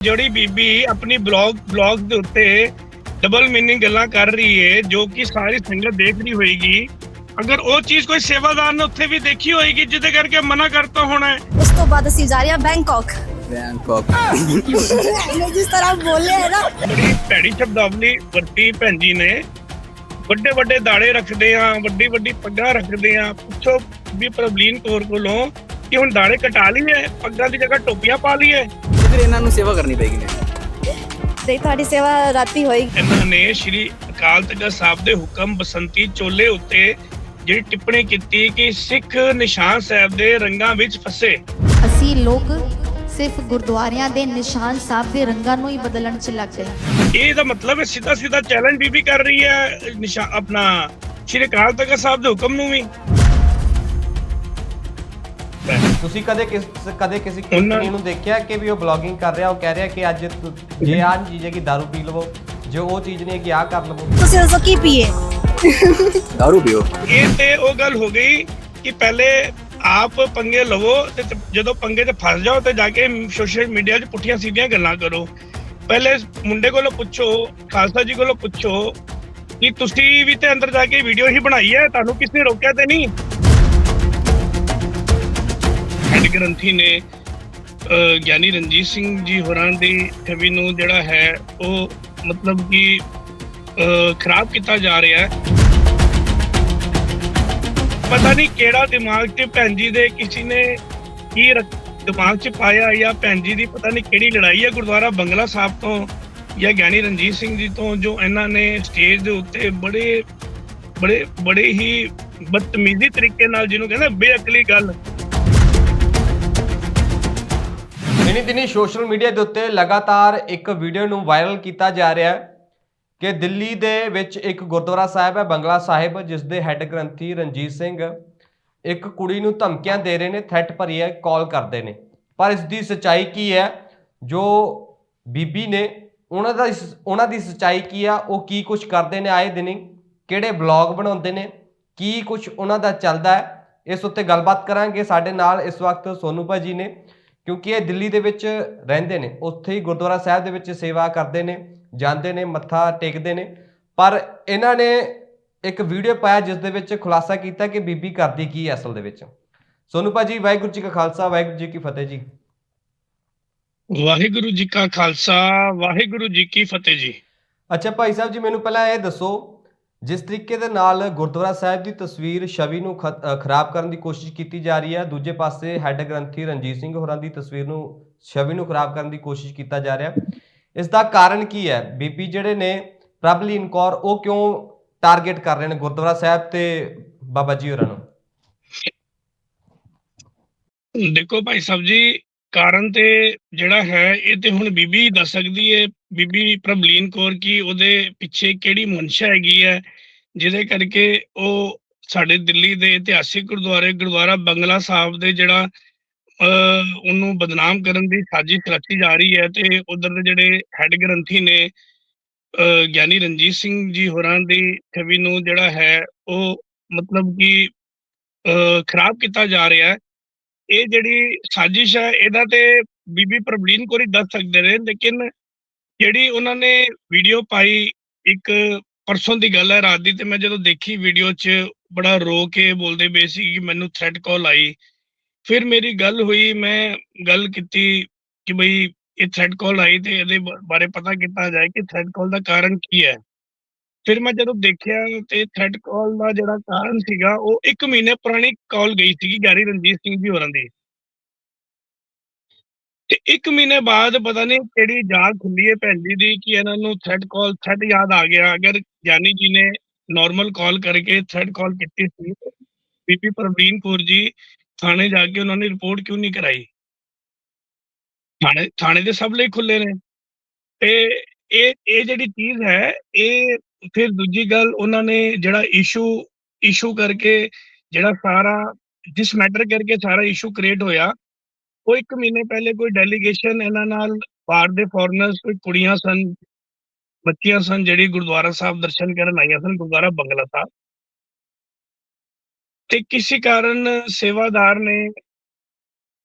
ਜਿਹੜੀ ਬੀਬੀ ਆਪਣੀ blog blog ਦੇ ਉੱਤੇ ਡਬਲ ਮੀਨਿੰਗ ਗੱਲਾਂ ਕਰ ਰਹੀ ਏ ਜੋ ਕਿ ਸਾਰੀ ਸੰਗਤ ਦੇਖ ਰਹੀ ਹੋਏਗੀ। ਅਗਰ ਉਹ ਚੀਜ਼ ਕੋਈ ਸੇਵਾਦਾਰ ਨੇ ਉੱਥੇ ਵੀ ਦੇਖੀ ਹੋਏਗੀ ਜਿਹਦੇ ਕਰਕੇ ਮਨਾ ਕਰਤਾ ਹੋਣਾ ਉਸ ਤੋਂ ਬਾਅਦ ਅਸੀਂ ਜਾ ਰਹੇ ਹਾਂ ਬੈਂਕਾਕ। ਬੈਂਕਾਕ। ਇਹਨੇ ਜਿਸ ਤਰ੍ਹਾਂ ਬੋਲੇ ਹੈ ਨਾ। ਬੜੀ ਭੈੜੀ ਸ਼ਬਦਾਵਲੀ ਵਰਤੀ ਭੈਣ ਜੀ ਨੇ। ਵੱਡੇ ਵੱਡੇ ਦਾੜੇ ਰੱਖਦੇ ਆ ਵੱਡੀ ਵੱਡੀ ਪੱਗਾਂ ਰੱਖਦੇ ਆ ਪੁੱਛੋ ਵੀ ਪ੍ਰਬਲੀਨ ਕੌਰ ਕੋਲੋਂ ਕਿ ਹੁਣ ਦਾੜੇ ਕਟਾ ਲਈਏ ਪੱਗਾਂ ਦੀ ਜਗ੍ਹਾ ਟੋਪੀਆਂ ਪਾ ਲਈਏ। ਫਿਰ ਇਹਨਾਂ ਨੂੰ ਸੇਵਾ ਕਰਨੀ ਪੈਗੀ ਨੇ ਤੇ ਤੁਹਾਡੀ ਸੇਵਾ ਰਾਤੀ ਹੋਏਗੀ। ਇਹਨਾਂ ਨੇ ਸ਼੍ਰੀ ਅਕਾਲ ਤਖਤ ਸਾਹਿਬ ਦੇ ਹੁਕਮ ਬਸੰਤੀ ਚੋਲੇ ਉੱਤੇ ਜਿਹੜੀ ਟਿੱਪਣੀ ਕੀਤੀ ਕਿ ਸਿੱਖ ਨਿਸ਼ਾਨ ਸਾਹਿਬ ਦੇ ਰੰਗਾਂ ਵਿੱਚ ਫਸੇ। ਅਸੀਂ ਲੋਕ ਸਿਰਫ ਗੁਰਦੁਆਰਿਆਂ ਦੇ ਨਿਸ਼ਾਨ ਸਾਹਿਬ ਦੇ ਰੰਗਾਂ ਨੂੰ ਹੀ ਬਦਲਣ ਚ ਲੱਗ ਗਏ। ਇਹ ਦਾ ਮਤਲਬ ਹੈ ਸਿੱਧਾ ਸਿੱਧਾ ਚੈਲੰਜ ਵੀ ਵੀ ਕਰ ਰਹੀ ਹੈ ਨਿਸ਼ਾ ਆਪਣਾ ਸ਼੍ਰੀ ਅਕਾਲ ਤਖਤ ਸਾਹਿਬ ਦੇ ਹੁਕਮ ਨੂੰ ਵੀ। ਤੁਸੀਂ ਕਦੇ ਕਿਸ ਕਦੇ ਕਿਸੇ ਕੰਪਨੀ ਨੂੰ ਦੇਖਿਆ ਕਿ ਵੀ ਉਹ ਬਲੌਗਿੰਗ ਕਰ ਰਿਹਾ ਉਹ ਕਹਿ ਰਿਹਾ ਕਿ ਅੱਜ ਤੁ- ਜੇ ਆਹ ਚੀਜ਼ ਹੈ ਕਿ दारू ਪੀ ਲਵੋ ਜੋ ਉਹ ਚੀਜ਼ ਨਹੀਂ ਹੈ ਕਿ ਆਹ ਕਰ ਲਵੋ। ਤੁਸੀਂ ਦੱਸੋ ਕੀ ਪੀਏ? ਦਾਰੂ ਪੀਓ। ਇਹ ਤੇ ਉਹ ਗੱਲ ਹੋ ਗਈ ਕਿ ਪਹਿਲੇ ਆਪ ਪੰਗੇ ਲਵੋ ਤੇ ਤੇ ਜਦੋਂ ਪੰਗੇ 'ਚ ਫਸ ਜਾਓ ਤੇ ਜਾ ਕੇ ਸੋਸ਼ਲ ਮੀਡੀਆ 'ਚ ਪੁੱਠੀਆਂ ਸਿੱਧੀਆਂ ਗੱਲਾਂ ਕਰੋ। ਪਹਿਲੇ ਮੁੰਡੇ ਕੋਲੋਂ ਪੁੱਛੋ ਖਾਲਸਾ ਜੀ ਕੋਲੋਂ ਪੁੱਛੋ ਕਿ ਤੁਸੀਂ ਵੀ ਤੇ ਅੰਦਰ ਜਾ ਕੇ ਵੀਡੀਓ ਹੀ ਬਣਾਈ ਹੈ ਤੁਹਾਨੂੰ ਕਿਸ ਨੇ ਰੋਕਿਆ ਤੇ ਨਹੀਂ? ਹੈਡ ਗ੍ਰੰਥੀ ਨੇ ਅਹ, ਗਿਆਨੀ ਰਣਜੀਤ ਸਿੰਘ ਜੀ ਹੋਰਾਂ ਦੀ ਛਵੀ ਨੂੰ ਜਿਹੜਾ ਹੈ ਉਹ ਮਤਲਬ ਕਿ ਖਰਾਬ ਕੀਤਾ ਜਾ ਰਿਹਾ ਹੈ। ਪਤਾ ਨਹੀਂ ਕਿਹੜਾ ਦਿਮਾਗ 'ਚ ਭੈਣ ਜੀ ਦੇ ਕਿਸੇ ਨੇ ਕੀ ਦਿਮਾਗ 'ਚ ਪਾਇਆ ਜਾਂ ਭੈਣ ਜੀ ਦੀ ਪਤਾ ਨਹੀਂ ਕਿਹੜੀ ਲੜਾਈ ਹੈ ਗੁਰਦੁਆਰਾ ਬੰਗਲਾ ਸਾਹਿਬ ਤੋਂ ਜਾਂ ਗਿਆਨੀ ਰਣਜੀਤ ਸਿੰਘ ਜੀ ਤੋਂ ਜੋ ਇਹਨਾਂ ਨੇ ਸਟੇਜ ਦੇ ਉੱਤੇ ਬੜੇ ਬੜੇ ਬੜੇ ਹੀ ਬਦਤਮੀਜ਼ੀ ਤਰੀਕੇ ਨਾਲ ਜਿਹਨੂੰ ਕਹਿੰਦੇ ਬੇਅਕਲੀ ਗੱਲ ਦਿਨੀ ਦਿਨੀ ਸੋਸ਼ਲ ਮੀਡੀਆ ਦੇ ਉੱਤੇ ਲਗਾਤਾਰ ਇੱਕ ਵੀਡੀਓ ਨੂੰ ਵਾਇਰਲ ਕੀਤਾ ਜਾ ਰਿਹਾ ਹੈ ਕਿ ਦਿੱਲੀ ਦੇ ਵਿੱਚ ਇੱਕ ਗੁਰਦੁਆਰਾ ਸਾਹਿਬ ਹੈ, ਬੰਗਲਾ ਸਾਹਿਬ ਜਿਸ ਦੇ ਹੈੱਡ ਗ੍ਰੰਥੀ ਰਣਜੀਤ ਸਿੰਘ ਇੱਕ ਕੁੜੀ ਨੂੰ ਧਮਕੀਆਂ ਦੇ ਰਹੇ ਨੇ ਥ੍ਰੈਟ ਭਰੀ ਹੈ ਕਾਲ ਕਰਦੇ ਨੇ। ਪਰ ਇਸ ਦੀ ਸੱਚਾਈ ਕੀ ਹੈ? ਜੋ ਬੀਬੀ ਨੇ ਉਹਨਾਂ ਦਾ ਇਸ- ਉਹਨਾਂ ਦੀ ਸੱਚਾਈ ਕੀ ਆ? ਉਹ ਕੀ ਕੁਝ ਕਰਦੇ ਨੇ ਆਏ ਦਿਨੀ? ਕਿਹੜੇ ਬਲੌਗ ਬਣਾਉਂਦੇ ਨੇ? ਕੀ ਕੁਝ ਉਹਨਾਂ ਦਾ ਚੱਲਦਾ ਹੈ? ਇਸ ਉੱਤੇ ਗੱਲਬਾਤ ਕਰਾਂਗੇ। ਸਾਡੇ ਨਾਲ ਇਸ ਵਕਤ ਸੋਨੂ ਭਾਜੀ ਨੇ। ਕਿਉਂਕਿ ਇਹ ਦਿੱਲੀ ਦੇ ਵਿੱਚ ਰਹਿੰਦੇ ਨੇ ਉੱਥੇ ਹੀ ਗੁਰਦੁਆਰਾ ਸਾਹਿਬ ਦੇ ਵਿੱਚ ਸੇਵਾ ਕਰਦੇ ਨੇ ਜਾਂਦੇ ਨੇ ਮੱਥਾ ਟੇਕਦੇ ਨੇ। ਪਰ ਇਹਨਾਂ ਨੇ ਇੱਕ ਵੀਡੀਓ ਪਾਇਆ ਜਿਸ ਦੇ ਵਿੱਚ ਖੁਲਾਸਾ ਕੀਤਾ ਕਿ ਬੀਬੀ ਕਰਦੀ ਕੀ ਹੈ ਅਸਲ ਦੇ ਵਿੱਚ। ਸੋਨੂ ਭਾਜੀ ਵਾਹਿਗੁਰੂ ਜੀ ਕਾ ਖਾਲਸਾ ਵਾਹਿਗੁਰੂ ਜੀ ਕੀ ਫਤਿਹ ਜੀ। ਵਾਹਿਗੁਰੂ ਜੀ ਕਾ ਖਾਲਸਾ ਵਾਹਿਗੁਰੂ ਜੀ ਕੀ ਫਤਿਹ ਜੀ। ਅੱਛਾ ਭਾਈ ਸਾਹਿਬ ਜੀ ਮੈਨੂੰ ਪਹਿਲਾਂ ਇਹ ਦੱਸੋ ਜਿਸ ਤਰੀਕੇ ਦੇ ਨਾਲ ਗੁਰਦੁਆਰਾ ਸਾਹਿਬ ਦੀ ਤਸਵੀਰ ਛਵੀ ਨੂੰ ਖਰਾਬ ਕਰਨ ਦੀ ਕੋਸ਼ਿਸ਼ ਕੀਤੀ ਜਾ ਰਹੀ ਹੈ, ਦੂਜੇ ਪਾਸੇ ਹੈੱਡ ਗ੍ਰੰਥੀ ਰਣਜੀਤ ਸਿੰਘ ਹੋਰਾਂ ਦੀ ਤਸਵੀਰ ਨੂੰ ਛਵੀ ਨੂੰ ਖਰਾਬ ਕਰਨ ਦੀ ਕੋਸ਼ਿਸ਼ ਕੀਤਾ ਜਾ ਰਿਹਾ। ਇਸ ਦਾ ਕਾਰਨ ਕੀ ਹੈ? ਬੀਬੀ ਜਿਹੜੇ ਨੇ ਪ੍ਰਭਲੀਨ ਕੌਰ, ਉਹ ਕਿਉਂ ਟਾਰਗੇਟ ਕਰ ਰਹੇ ਨੇ ਗੁਰਦੁਆਰਾ ਸਾਹਿਬ ਤੇ ਬਾਬਾ ਜੀ ਹੋਰਾਂ ਨੂੰ? ਦੇਖੋ ਭਾਈ ਸਾਹਿਬ ਜੀ ਕਾਰਨ ਤੇ ਜਿਹੜਾ ਹੈ, ਇਹ ਤੇ ਹੁਣ ਬੀਬੀ ਦੱਸ ਸਕਦੀ ਹੈ, ਬੀਬੀ ਪ੍ਰਬਲੀਨ ਕੌਰ ਕੀ ਉਹਦੇ ਪਿੱਛੇ ਕਿਹੜੀ ਮਨਸ਼ਾ ਹੈਗੀ ਹੈ, ਜਿਹਦੇ ਕਰਕੇ ਉਹ ਸਾਡੇ ਦਿੱਲੀ ਦੇ ਇਤਿਹਾਸਿਕ ਗੁਰਦੁਆਰੇ ਗੁਰਦੁਆਰਾ ਬੰਗਲਾ ਸਾਹਿਬ ਦੇ ਜਿਹੜਾ, ਅਹ, ਉਹਨੂੰ ਬਦਨਾਮ ਕਰਨ ਦੀ ਸਾਜ਼ਿਸ਼ ਰਚੀ ਜਾ ਰਹੀ ਹੈ ਤੇ ਉਧਰ ਦੇ ਜਿਹੜੇ ਹੈੱਡ ਗ੍ਰੰਥੀ ਨੇ, ਅਹ, ਗਿਆਨੀ ਰਣਜੀਤ ਸਿੰਘ ਜੀ ਹੋਰਾਂ ਦੀ ਛਵੀ ਨੂੰ ਜਿਹੜਾ ਹੈ, ਉਹ ਮਤਲਬ ਕਿ, ਅਹ, ਖਰਾਬ ਕੀਤਾ ਜਾ ਰਿਹਾ ਹੈ। ਇਹ ਜਿਹੜੀ ਸਾਜ਼ਿਸ਼ ਹੈ, ਇਹਦਾ ਤੇ ਬੀਬੀ ਪ੍ਰਬਲੀਨ ਕੋਰੀ ਦੱਸ ਸਕਦੇ ਨੇ, ਲੇਕਿਨ ਜਿਹੜੀ ਉਹਨਾਂ ਨੇ ਵੀਡੀਓ ਪਾਈ ਇੱਕ ਪਰਸੋਂ ਦੀ ਗੱਲ ਹੈ, ਰਾਤ ਦੀ, ਤੇ ਮੈਂ ਜਦੋਂ ਦੇਖੀ ਵੀਡੀਓ 'ਚ ਬੜਾ ਰੋ ਕੇ ਬੋਲਦੇ ਪਏ ਸੀ ਕਿ ਮੈਨੂੰ ਥ੍ਰੈਟ ਕਾਲ ਆਈ। ਫਿਰ ਮੇਰੀ ਗੱਲ ਹੋਈ, ਮੈਂ ਗੱਲ ਕੀਤੀ ਕਿ ਬਈ ਇਹ ਥ੍ਰੈਟ ਕਾਲ ਆਈ ਤੇ ਇਹਦੇ ਬਾਰੇ ਪਤਾ ਕੀਤਾ ਜਾਏ ਕਿ ਥ੍ਰੈਟ ਕਾਲ ਦਾ ਕਾਰਨ ਕੀ ਹੈ। ਫਿਰ ਮੈਂ ਜਦੋਂ ਦੇਖਿਆ ਤੇ ਥ੍ਰੈਟ ਕਾਲ ਦਾ ਜਿਹੜਾ ਕਾਰਨ ਸੀਗਾ, ਉਹ 1 ਮਹੀਨੇ ਪੁਰਾਣੀ ਕਾਲ ਗਈ ਸੀਗੀ ਗਿਆਨੀ ਰਣਜੀਤ ਸਿੰਘ ਜੀ ਹੋਰਾਂ ਦੀ। ਤੇ 1 ਮਹੀਨੇ ਬਾਅਦ ਪਤਾ ਨਹੀਂ ਕਿਹੜੀ ਜਾਗ ਖੁੱਲੀ ਹੈ ਭੈਣ ਜੀ ਦੀ ਕਿ ਇਹਨਾਂ ਨੂੰ ਥ੍ਰੈਟ ਕਾਲ ਥ੍ਰੈਟ ਯਾਦ ਆ ਗਿਆ। ਅਗਰ ਗਿਆਨੀ ਜੀ ਨੇ ਨਾਰਮਲ ਕਾਲ ਕਰਕੇ ਥ੍ਰੈਟ ਕਾਲ ਕੀਤੀ ਸੀ, ਬੀਬੀ ਪ੍ਰਵੀਨ ਕੌਰ ਜੀ ਥਾਣੇ ਜਾ ਕੇ ਉਹਨਾਂ ਨੇ ਰਿਪੋਰਟ ਕਿਉਂ ਨਹੀਂ ਕਰਾਈ? ਥਾਣੇ ਥਾਣੇ ਦੇ ਸਭ ਲਈ ਖੁੱਲੇ ਨੇ। ਤੇ ਇਹ ਇਹ ਜਿਹੜੀ ਚੀਜ਼ ਹੈ, ਇਹ ਫਿਰ ਦੂਜੀ ਗੱਲ ਉਹਨਾਂ ਨੇ ਜਿਹੜਾ ਇਸ਼ੂ ਇਸ਼ੂ ਕਰਕੇ ਜਿਹੜਾ ਸਾਰਾ, ਜਿਸ ਮੈਟਰ ਕਰਕੇ ਸਾਰਾ ਇਸ਼ੂ ਕ੍ਰੀਏਟ ਹੋਇਆ, ਉਹ ਇੱਕ ਮਹੀਨੇ ਪਹਿਲੇ ਕੋਈ ਡੈਲੀਗੇਸ਼ਨ ਇਹਨਾਂ ਨਾਲ ਬਾਹਰ ਦੇ ਫੋਰਨਰਸ ਕੋਈ ਕੁੜੀਆਂ ਸਨ, ਬੱਚੀਆਂ ਸਨ, ਜਿਹੜੀ ਗੁਰਦੁਆਰਾ ਸਾਹਿਬ ਦਰਸ਼ਨ ਕਰਨ ਆਈਆਂ ਸਨ, ਗੁਰਦੁਆਰਾ ਬੰਗਲਾ ਸਾਹਿਬ। ਤੇ ਕਿਸੇ ਕਾਰਨ ਸੇਵਾਦਾਰ ਨੇ